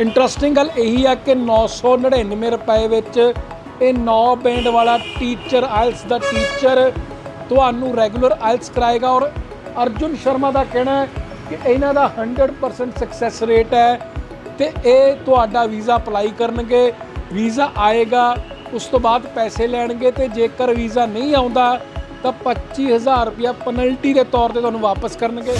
Interesting ਗੱਲ ਇਹੀ ਆ ਕਿ 999 ਰੁਪਏ ਵਿੱਚ ਇਹ 9 ਬੈਂਡ ਵਾਲਾ ਟੀਚਰ ਆਇਲਸ ਦਾ ਟੀਚਰ ਤੁਹਾਨੂੰ ਰੈਗੂਲਰ ਆਇਲਸ ਕਰਾਏਗਾ ਔਰ ਅਰਜੁਨ ਸ਼ਰਮਾ ਦਾ ਕਹਿਣਾ ਹੈ ਕਿ ਇਹਨਾਂ ਦਾ 100% ਸਕਸੈਸ ਰੇਟ ਹੈ ਤੇ ਇਹ ਤੁਹਾਡਾ ਵੀਜ਼ਾ ਅਪਲਾਈ ਕਰਨਗੇ, ਵੀਜ਼ਾ ਆਏਗਾ, ਉਸ ਤੋਂ ਬਾਅਦ ਪੈਸੇ ਲੈਣਗੇ ਤੇ ਜੇਕਰ ਵੀਜ਼ਾ ਨਹੀਂ ਆਉਂਦਾ ਤਾਂ 25000 ਰੁਪਇਆ ਪੈਨਲਟੀ ਦੇ ਤੌਰ ਤੇ ਤੁਹਾਨੂੰ ਵਾਪਸ ਕਰਨਗੇ।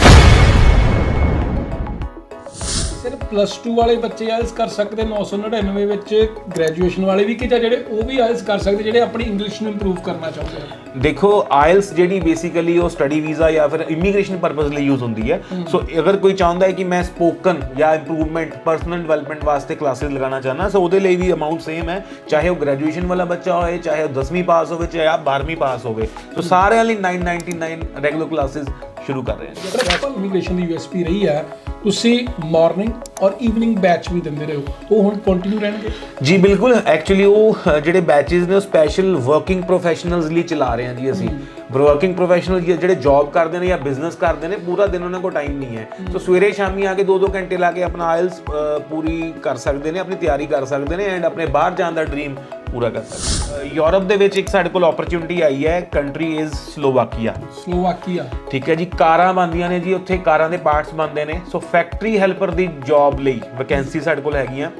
ਸਿਰਫ ਪਲੱਸ 2 ਵਾਲੇ ਬੱਚੇ ਆਇਲਸ ਕਰ ਸਕਦੇ 999 ਵਿੱਚ ਗ੍ਰੈਜੂਏਸ਼ਨ ਵਾਲੇ ਵੀ ਕਿ ਜਾਂ ਜਿਹੜੇ ਉਹ ਵੀ ਆਇਲਸ ਕਰ ਸਕਦੇ ਜਿਹੜੇ ਆਪਣੀ ਇੰਗਲਿਸ਼ ਨੂੰ ਇੰਪਰੂਵ ਕਰਨਾ ਚਾਹੁੰਦੇ ਆ। ਦੇਖੋ ਆਇਲਸ ਜਿਹੜੀ ਬੇਸਿਕਲੀ ਉਹ ਸਟੱਡੀ ਵੀਜ਼ਾ ਜਾਂ ਫਿਰ ਇਮੀਗ੍ਰੇਸ਼ਨ ਪਰਪਸ ਲਈ ਯੂਜ਼ ਹੁੰਦੀ ਹੈ। ਸੋ ਅਗਰ ਕੋਈ ਚਾਹੁੰਦਾ ਹੈ ਕਿ ਮੈਂ ਸਪੋਕਨ ਜਾਂ ਇੰਪਰੂਵਮੈਂਟ ਪਰਸਨਲ ਡਿਵੈਲਪਮੈਂਟ ਵਾਸਤੇ ਕਲਾਸਿਸ ਲਗਾਉਣਾ ਚਾਹਨਾ ਸੋ ਉਹਦੇ ਲਈ ਵੀ ਅਮਾਉਂਟ ਸੇਮ ਹੈ। ਚਾਹੇ ਉਹ ਗ੍ਰੈਜੂਏਸ਼ਨ ਵਾਲਾ ਬੱਚਾ ਹੋਵੇ ਚਾਹੇ ਉਹ 10ਵੀਂ ਪਾਸ ਹੋਵੇ ਚਾਹੇ ਆਪ 12ਵੀਂ ਪਾਸ ਹੋਵੇ। ਸੋ ਸਾਰਿਆਂ ਲਈ 999 ਰੈਗੂਲਰ ਕਲਾਸਿਸ ਸ਼ੁਰੂ ਕਰ ਰਹੇ ਹਾਂ। ਜਿਹੜਾ ਇਮੀਗ੍ਰੇਸ਼ਨ ਦੀ ਯੂਐਸਪੀ ਰਹੀ ਹੈ ਤੁਸੀਂ ਮਾਰਨਿੰਗ ਔਰ ਈਵਨਿੰਗ ਬੈਚ ਵੀ ਦਿੰਦੇ ਰਹੇ। ਹੋ ਉਹ ਹੁਣ ਕੰਟੀਨਿਊ ਰਹਿਣਗੇ? ਜੀ ਬਿਲਕੁਲ। ਐਕਚੁਅਲੀ ਉਹ ਜਿਹੜੇ ਬੈਚਸ ਨੇ ਉਹ ਸਪੈਸ਼ਲ ਵਰਕਿੰਗ ਪ੍ਰੋਫੈਸ਼ਨਲਸ ਲਈ ਚਲਾ ਰਹੇ ਹਾਂ ਜੀ ਅਸੀਂ। ਵਰਕਿੰਗ ਪ੍ਰੋਫੈਸ਼ਨਲ ਜਿਹੜੇ ਜੌਬ ਕਰਦੇ ਨੇ ਜਾਂ ਬਿਜ਼ਨਸ ਕਰਦੇ ਨੇ ਪੂਰਾ ਦਿਨ ਉਹਨਾਂ ਕੋਲ ਟਾਈਮ ਨਹੀਂ ਹੈ। ਸੋ ਸਵੇਰੇ ਸ਼ਾਮੀ ਆ ਕੇ 2-2 ਘੰਟੇ ਲਾ ਕੇ ਆਪਣਾ ਆਇਲਸ ਪੂਰੀ ਕਰ ਸਕਦੇ ਨੇ ਆਪਣੀ ਤਿਆਰੀ ਕਰ ਸਕਦੇ ਨੇ ਐਂਡ ਆਪਣੇ ਬਾਹਰ ਜਾਣ ਦਾ ਡ੍ਰੀਮ ਪੂਰਾ ਕਰ ਸਕਦੇ ਯੂਰਪ ਦੇ ਵਿੱਚ ਇੱਕ ਸਾਡੇ ਕੋਲ ਓਪਰਚ्युनिटी ਆਈ ਹੈ ਕੰਟਰੀ ਇਜ਼ ਸਲੋਵਾਕੀਆ ਸਲੋਵਾਕੀਆ ਠੀਕ ਹੈ ਜੀ ਕਾਰਾਂ ਬਣਦੀਆਂ ਨੇ ਜੀ ਉੱਥੇ ਕਾਰਾਂ ਦੇ ਪਾਰਟਸ ਬਣਦੇ ਨੇ। ਸੋ ਫੈਕਟਰੀ ਹੈਲਪਰ ਦੀ ਜੌਬ ਲਈ ਵੈਕੈਂਸੀ ਸਾਡੇ ਕੋਲ ਹੈਗੀਆਂ।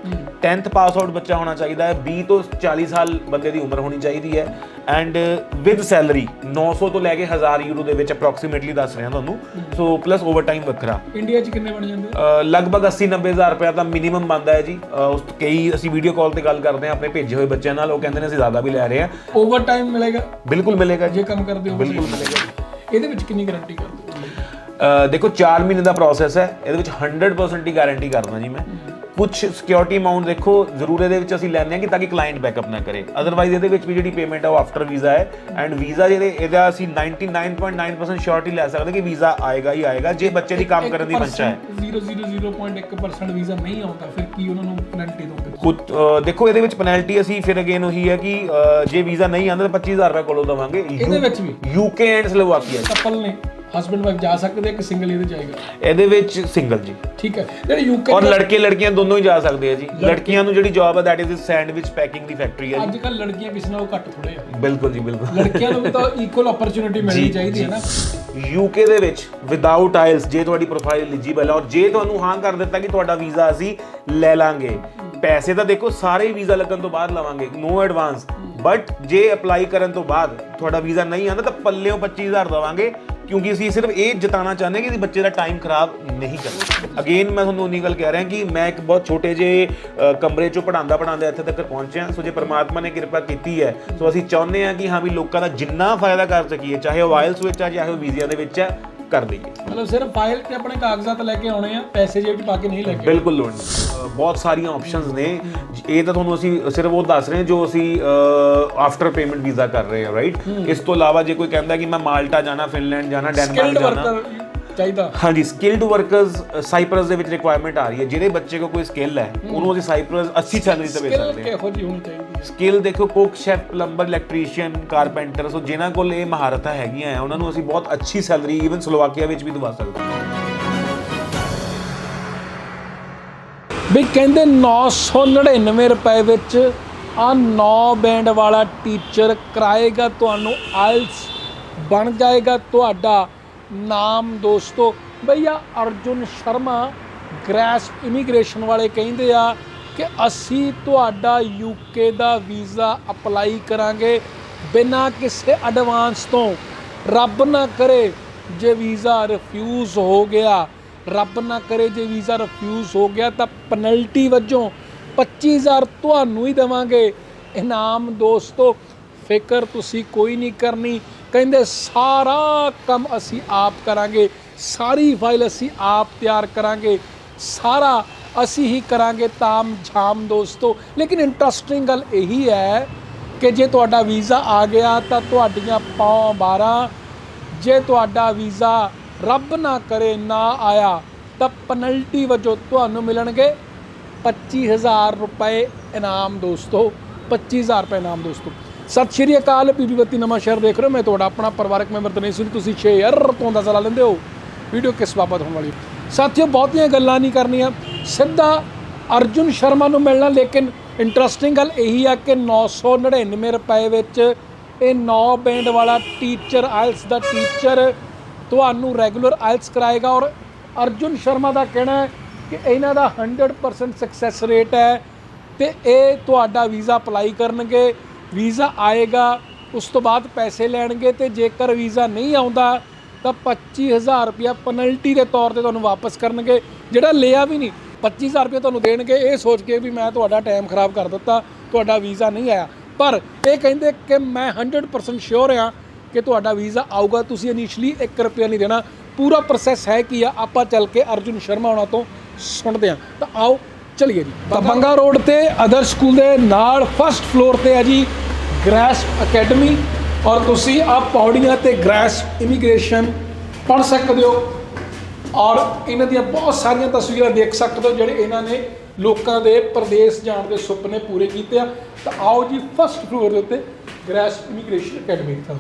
10th ਪਾਸ ਆਊਟ ਬੱਚਾ ਹੋਣਾ ਚਾਹੀਦਾ ਹੈ 20 ਤੋਂ 40 ਸਾਲ ਬੰਦੇ ਦੀ ਉਮਰ ਹੋਣੀ ਚਾਹੀਦੀ ਹੈ। ਐਂਡ ਵਿਦ ਸੈਲਰੀ 900 ਤੋਂ ਲੈ ਕੇ 1000 ਯੂਰੋ ਦੇ ਵਿੱਚ ਅਪਰੋਕਸੀਮੇਟਲੀ ਦੱਸ ਰਿਹਾ ਤੁਹਾਨੂੰ। ਸੋ ਪਲੱਸ ਓਵਰਟਾਈਮ ਵੱਖਰਾ। ਇੰਡੀਆ 'ਚ ਕਿੰਨੇ ਬਣ ਜਾਂਦੇ? ਲਗਭਗ 80 90000 ਰੁਪਏ ਤਾਂ ਮਿਨੀਮਮ ਬਣਦਾ ਹੈ ਜੀ। ਉਸ ਤੋਂ ਕਈ ਅਸੀਂ ਵੀਡੀਓ ਕਾਲ ਤੇ ਗੱਲ ਕਰਦੇ ਹਾਂ ਆਪਣੇ ਭੇਜੇ ਹੋਏ ਬੱਚਿਆਂ ਨਾਲ। ਉਹ ਕਹਿੰਦੇ ਨੇ ਅਸੀਂ ਜ਼ਿਆਦਾ ਵੀ ਲੈ ਰਹੇ ਹਾਂ। ਓਵਰ ਟਾਈਮ ਮਿਲੇਗਾ? ਬਿਲਕੁਲ ਮਿਲੇਗਾ ਜੀ। ਜੇ ਕੰਮ ਕਰਦੇ ਹੋ ਬਿਲਕੁਲ ਮਿਲੇਗਾ ਇਹਦੇ ਵਿੱਚ ਕਿੰਨੀ ਗਾਰੰਟੀ ਕਰਦੇ? ਹੋ ਦੇਖੋ 4 ਮਹੀਨੇ ਦਾ ਪ੍ਰੋਸੈਸ ਹੈ। ਇਹਦੇ ਵਿੱਚ 100% ਹੀ ਗਾਰੰਟੀ ਕਰਦਾ ਜੀ ਮੈਂ। ਕੁਝ ਸਿਕਿਉਰਿਟੀ ਅਮਾਉਂਟ ਦੇਖੋ ਜ਼ਰੂਰ ਇਹਦੇ ਵਿੱਚ ਅਸੀਂ ਲੈਂਦੇ ਹਾਂ ਕਿ ਤਾਂ ਕਿ ਕਲਾਇੰਟ ਬੈਕਅਪ ਨਾ ਕਰੇ। ਅਦਰਵਾਈਜ਼ ਇਹਦੇ ਵਿੱਚ ਵੀ ਜਿਹੜੀ ਪੇਮੈਂਟ ਹੈ ਉਹ ਆਫਟਰ ਵੀਜ਼ਾ ਹੈ। ਐਂਡ ਵੀਜ਼ਾ ਜਿਹੜੇ ਇਹਦਾ ਅਸੀਂ 99.9% ਸ਼ੋਰਟੀ ਲੈ ਸਕਦੇ ਕਿ ਵੀਜ਼ਾ ਆਏਗਾ ਹੀ ਆਏਗਾ ਜੇ ਬੱਚੇ ਦੀ ਕੰਮ ਕਰਨ ਦੀ ਮੰਸ਼ਾ ਹੈ। 0.001% ਵੀਜ਼ਾ ਨਹੀਂ ਆਉਂਦਾ ਫਿਰ ਕੀ ਉਹਨਾਂ ਨੂੰ ਪੈਨਲਟੀ ਦੋਗੇ ਕੁਝ ਅ, ਦੇਖੋ ਇਹਦੇ ਵਿੱਚ ਪੈਨਲਟੀ ਅਸੀਂ ਫਿਰ ਅਗੇਨ ਉਹੀ ਹੈ ਕਿ ਜੇ ਵੀਜ਼ਾ ਨਹੀਂ ਆਉਂਦਾ ਤਾਂ 25000 ਰੁਪਏ ਕੋਲੋਂ ਦਵਾਂਗੇ। ਇਹਦੇ ਵਿੱਚ ਵੀ? ਯੂਕੇ ਐਂਡ ਸਲੋਵਾਕੀਆ ਕਪਲ ਨੇ। ਹਸਬੰਡ ਵਾਈਫ ਜਾ ਸਕਦੇ ਆ ਕਿ ਸਿੰਗਲ ਇਹਦੇ ਜਾਏਗਾ ਇਹਦੇ ਵਿੱਚ ਸਿੰਗਲ ਜੀ। ਠੀਕ ਹੈ। ਜਿਹੜੇ ਯੂਕੇ ਔਰ ਲੜਕੇ ਲੜਕੀਆਂ ਦੋਨੋਂ ਹੀ ਜਾ ਸਕਦੇ ਆ ਜੀ। ਲੜਕੀਆਂ ਨੂੰ ਜਿਹੜੀ ਜੌਬ ਆ ਦੈਟ ਇਜ਼ ਸੈਂਡਵਿਚ ਪੈਕਿੰਗ ਦੀ ਫੈਕਟਰੀ ਆ ਅੱਜ ਜੀ। ਕੱਲ ਲੜਕੀਆਂ ਕਿਸੇ ਨਾਲੋਂ ਘੱਟ ਥੋੜੇ ਆ। ਬਿਲਕੁਲ ਜੀ ਬਿਲਕੁਲ। ਲੜਕੀਆਂ ਨੂੰ ਵੀ ਤਾਂ ਇਕੁਅਲ ਓਪਰਚ्युनिटी ਮਿਲਣੀ ਜੀ, ਚਾਹੀਦੀ ਹੈ ਨਾ। ਯੂਕੇ ਦੇ ਵਿੱਚ ਵਿਦਆਊਟ ਆਇਲਸ ਜੇ ਤੁਹਾਡੀ ਪ੍ਰੋਫਾਈਲ ਐਲੀਜੀਬਲ ਹੈ ਔਰ ਜੇ ਤੁਹਾਨੂੰ ਹਾਂ ਕਰ ਦਿੱਤਾ ਕਿ ਤੁਹਾਡਾ ਵੀਜ਼ਾ ਅਸੀਂ ਲੈ ਲਾਂਗੇ ਪੈਸੇ ਤਾਂ ਦੇਖੋ ਸਾਰੇ ਵੀਜ਼ਾ ਲੱਗਣ ਤੋਂ ਬਾਅਦ ਲਵਾਂਗੇ ਨੋ ਐਡਵਾਂਸ ਬਟ ਜੇ ਅਪਲਾਈ ਕਰਨ ਤੋਂ ਬਾਅਦ ਤੁਹਾਡਾ ਵੀਜ਼ਾ ਨਹੀਂ ਆਉਂਦਾ ਤਾਂ ਪੱਲਿਓਂ 25000 ਦਵਾਂਗੇ ਕਿਉਂਕਿ ਅਸੀਂ ਸਿਰਫ ਇਹ ਜਤਾਉਣਾ ਚਾਹੁੰਦੇ ਹਾਂ ਕਿ ਅਸੀਂ ਬੱਚੇ ਦਾ ਟਾਈਮ ਖਰਾਬ ਨਹੀਂ ਕਰਨਾ। ਅਗੇਨ ਮੈਂ ਤੁਹਾਨੂੰ ਉਨੀ ਗੱਲ ਕਹਿ ਰਿਹਾ ਕਿ ਮੈਂ ਇੱਕ ਬਹੁਤ ਛੋਟੇ ਜਿਹੇ ਕਮਰੇ ਚੋਂ ਪੜਾਉਂਦਾ ਪੜਾਉਂਦਾ ਇੱਥੇ ਤੱਕ ਪਹੁੰਚਿਆ। ਸੋ ਜੇ ਪਰਮਾਤਮਾ ਨੇ ਕਿਰਪਾ ਕੀਤੀ ਹੈ, ਸੋ ਅਸੀਂ ਚਾਹੁੰਦੇ ਹਾਂ ਕਿ ਹਾਂ ਵੀ ਲੋਕਾਂ ਦਾ ਜਿੰਨਾ ਫਾਇਦਾ ਕਰ ਸਕੀਏ, ਚਾਹੇ ਉਹ ਆਇਲਸ ਵਿੱਚ ਆ, ਚਾਹੇ ਉਹ ਵੀਜ਼ਿਆਂ ਦੇ ਵਿੱਚ ਆ ਕਰ ਦਈਏ ਮਤਲਬ ਸਿਰਫ ਫਾਈਲ ਤੇ ਆਪਣੇ ਕਾਗਜ਼ਾਤ ਲੈ ਕੇ ਆਉਣੇ ਆ ਪੈਸੇ ਜੇਬ 'ਚ ਪਾ ਕੇ ਨਹੀਂ ਲੈ ਕੇ ਬਿਲਕੁਲ ਲੋੜ ਨਹੀਂ। ਬਹੁਤ ਸਾਰੀਆਂ ਆਪਸ਼ਨਸ ਨੇ। ਇਹ ਤਾਂ ਤੁਹਾਨੂੰ ਅਸੀਂ ਸਿਰਫ ਉਹ ਦੱਸ ਰਹੇ ਹਾਂ ਜੋ ਅਸੀਂ ਆਫਟਰ ਪੇਮੈਂਟ ਵੀਜ਼ਾ ਕਰ ਰਹੇ ਹਾਂ ਰਾਈਟ ਇਸ ਤੋਂ ਇਲਾਵਾ ਜੇ ਕੋਈ ਕਹਿੰਦਾ ਕਿ ਮੈਂ ਮਾਲਟਾ ਜਾਣਾ ਫਿਨਲੈਂਡ ਜਾਣਾ ਡੈਨਮਾਰਕ ਜਾਣਾ ਚਾਹੀਦਾ। ਹਾਂਜੀ ਸਕਿਲਡ ਵਰਕਰਸ ਸਾਈਪਰਸ ਦੇ ਵਿੱਚ ਰਿਕੁਆਇਰਮੈਂਟ ਆ ਰਹੀ ਹੈ। ਜਿਹੜੇ ਬੱਚੇ ਕੋਲ ਕੋਈ ਸਕਿੱਲ ਹੈ ਉਹਨੂੰ ਅਸੀਂ ਸਾਈਪਰਸ ਅੱਛੀ ਸੈਲਰੀ ਤੇ ਵੇਚ ਸਕਦੇ ਹਾਂ। ਕਿਹੋ ਜਿਹੀ ਹੋਣੀ ਚਾਹੀਦੀ ਹੈ? ਸਕਿੱਲ ਦੇਖੋ cook chef plumber electrician carpenter so ਜਿਨ੍ਹਾਂ ਕੋਲ ਇਹ ਮਹਾਰਤਾਂ ਹੈਗੀਆਂ ਆ ਉਹਨਾਂ ਨੂੰ ਅਸੀਂ ਬਹੁਤ ਅੱਛੀ ਸੈਲਰੀ ਇਵਨ ਸਲੋਵਾਕੀਆ ਵਿੱਚ ਵੀ ਦਵਾ ਸਕਦੇ ਹਾਂ। ਵੀ ਕਹਿੰਦੇ 999 ਰੁਪਏ ਵਿੱਚ ਆ 9 ਬੈਂਡ ਵਾਲਾ ਟੀਚਰ ਕਰਾਏਗਾ ਤੁਹਾਨੂੰ ਆਇਲਸ ਬਣ ਜਾਏਗਾ ਤੁਹਾਡਾ। ਨਾਮ ਦੋਸਤੋ ਭਈਆ ਅਰਜੁਨ ਸ਼ਰਮਾ ਗ੍ਰੈਸ ਇਮੀਗ੍ਰੇਸ਼ਨ ਵਾਲੇ ਕਹਿੰਦੇ ਆ ਕਿ ਅਸੀਂ ਤੁਹਾਡਾ ਯੂਕੇ ਦਾ ਵੀਜ਼ਾ ਅਪਲਾਈ ਕਰਾਂਗੇ ਬਿਨਾਂ ਕਿਸੇ ਐਡਵਾਂਸ ਤੋਂ। ਰੱਬ ਨਾ ਕਰੇ ਜੇ ਵੀਜ਼ਾ ਰਿਫਿਊਜ਼ ਹੋ ਗਿਆ। ਰੱਬ ਨਾ ਕਰੇ ਜੇ ਵੀਜ਼ਾ ਰਿਫਿਊਜ਼ ਹੋ ਗਿਆ ਤਾਂ ਪੈਨਲਟੀ ਵਜੋਂ 25000 ਤੁਹਾਨੂੰ ਹੀ ਦੇਵਾਂਗੇ। ਇਨਾਮ ਦੋਸਤੋ, ਫਿਕਰ ਤੁਸੀਂ ਕੋਈ ਨਹੀਂ ਕਰਨੀ। ਕਹਿੰਦੇ ਸਾਰਾ ਕੰਮ ਅਸੀਂ ਆਪ ਕਰਾਂਗੇ, ਸਾਰੀ ਫਾਈਲ ਅਸੀਂ ਆਪ ਤਿਆਰ ਕਰਾਂਗੇ, ਸਾਰਾ ਅਸੀਂ ਹੀ ਕਰਾਂਗੇ ਤਾਮ ਝਾਮ ਦੋਸਤੋ। ਲੇਕਿਨ ਇੰਟਰਸਟਿੰਗ ਗੱਲ ਇਹੀ ਹੈ ਕਿ ਜੇ ਤੁਹਾਡਾ ਵੀਜ਼ਾ ਆ ਗਿਆ ਤਾਂ ਤੁਹਾਡੀਆਂ ਪੌਂ 12 ਜੇ ਤੁਹਾਡਾ ਵੀਜ਼ਾ ਰੱਬ ਨਾ ਕਰੇ ਨਾ ਆਇਆ ਤਾਂ ਪੈਨਲਟੀ ਵਜੋਂ ਤੁਹਾਨੂੰ ਮਿਲਣਗੇ 25000 ਰੁਪਏ ਇਨਾਮ ਦੋਸਤੋ 25000 ਰੁਪਏ ਇਨਾਮ ਦੋਸਤੋ। ਸਤਿ ਸ਼੍ਰੀ ਅਕਾਲ ਪੀਪੀਵਤੀ ਨਵਾਂ ਸ਼ਹਿਰ ਦੇਖ ਰਹੇ ਹੋ। ਮੈਂ ਤੁਹਾਡਾ ਆਪਣਾ ਪਰਿਵਾਰਕ ਮੈਂਬਰ ਤਨੇਸ਼ ਸਿੰਘ। ਤੁਸੀਂ ਸ਼ੇਅਰ ਤੋਂ ਅੰਦਾਜ਼ਾ ਲੈਂਦੇ ਹੋ। ਵੀਡੀਓ ਕਿਸ ਬਾਬਤ ਹੋਣ ਵਾਲੀ ਹੈ। ਸਾਥੀਓ, ਬਹੁਤੀਆਂ ਗੱਲਾਂ ਨਹੀਂ ਕਰਨੀਆਂ। ਸਿੱਧਾ ਅਰਜੁਨ ਸ਼ਰਮਾ ਨੂੰ ਮਿਲਣਾ, ਲੇਕਿਨ ਇੰਟਰਸਟਿੰਗ ਗੱਲ ਇਹੀ ਆ ਕਿ 999 ਰੁਪਏ ਵਿੱਚ ਇਹ 9 ਬੈਂਡ ਵਾਲਾ ਟੀਚਰ ਆਇਲਸ ਦਾ ਟੀਚਰ ਤੁਹਾਨੂੰ ਰੈਗੂਲਰ ਆਇਲਸ ਕਰਾਏਗਾ। ਔਰ ਅਰਜੁਨ ਸ਼ਰਮਾ ਦਾ ਕਹਿਣਾ ਹੈ ਕਿ ਇਹਨਾਂ ਦਾ 100% ਸਕਸੈਸ ਰੇਟ ਹੈ ਤੇ ਇਹ ਤੁਹਾਡਾ ਵੀਜ਼ਾ ਅਪਲਾਈ ਕਰਨਗੇ। ਵੀਜ਼ਾ ਆਏਗਾ, ਉਸ ਤੋਂ ਬਾਅਦ ਪੈਸੇ ਲੈਣਗੇ ਤੇ ਜੇਕਰ ਵੀਜ਼ਾ ਨਹੀਂ ਆਉਂਦਾ, ਤਾਂ 25000 ਰੁਪਇਆ ਪੈਨਲਟੀ ਦੇ ਤੌਰ ਤੇ ਤੁਹਾਨੂੰ ਵਾਪਸ ਕਰਨਗੇ, ਜਿਹੜਾ ਲਿਆ ਵੀ ਨਹੀਂ 25000 ਰੁਪਇਆ ਤੁਹਾਨੂੰ ਦੇਣਗੇ, ਇਹ ਸੋਚ ਕੇ ਵੀ ਮੈਂ ਤੁਹਾਡਾ ਟਾਈਮ ਖਰਾਬ ਕਰ ਦਿੱਤਾ, ਤੁਹਾਡਾ ਵੀਜ਼ਾ ਨਹੀਂ ਆਇਆ। ਪਰ ਇਹ ਕਹਿੰਦੇ ਕਿ ਮੈਂ 100% ਸ਼ੋਰ ਹਾਂ ਕਿ ਤੁਹਾਡਾ ਵੀਜ਼ਾ ਆਊਗਾ, ਤੁਸੀਂ ਇਨੀਸ਼ੀਅਲੀ 1 ਰੁਪਿਆ ਨਹੀਂ ਦੇਣਾ। ਪੂਰਾ ਪ੍ਰੋਸੈਸ ਹੈ ਕੀ ਆ? ਆਪਾਂ ਚੱਲ ਕੇ ਅਰਜੁਨ ਸ਼ਰਮਾ ਉਹਨਾਂ ਤੋਂ ਸੁਣਦੇ ਹਾਂ। ਤਾਂ ਆਓ ਚਲਿਏ ਜੀ। ਤਾਂ ਬੰਗਾ ਰੋਡ ਤੇ ਅਦਰ ਸਕੂਲ ਦੇ ਨਾਲ ਫਸਟ ਫਲੋਰ ਤੇ ਹੈ ਜੀ ਗ੍ਰੈਸ ਅਕੈਡਮੀ ਔਰ ਤੁਸੀਂ ਆ ਪੌੜੀਆਂ ਤੇ ਗ੍ਰੈਸ ਇਮੀਗ੍ਰੇਸ਼ਨ ਪੜ ਸਕਦੇ ਹੋ ਔਰ ਇਹਨਾਂ ਦੀਆਂ ਬਹੁਤ ਸਾਰੀਆਂ ਤਸਵੀਰਾਂ ਦੇਖ ਸਕਦੇ ਹੋ ਜਿਹੜੇ ਇਹਨਾਂ ਨੇ ਲੋਕਾਂ ਦੇ ਪ੍ਰਦੇਸ਼ ਜਾਣ ਦੇ ਸੁਪਨੇ ਪੂਰੇ ਕੀਤੇ ਆ। ਤਾਂ ਆਓ ਜੀ ਫਸਟ ਫਲੋਰ ਦੇ ਉੱਤੇ ਗ੍ਰੈਸ ਇਮੀਗ੍ਰੇਸ਼ਨ ਅਕੈਡਮੀ ਹਾਂ।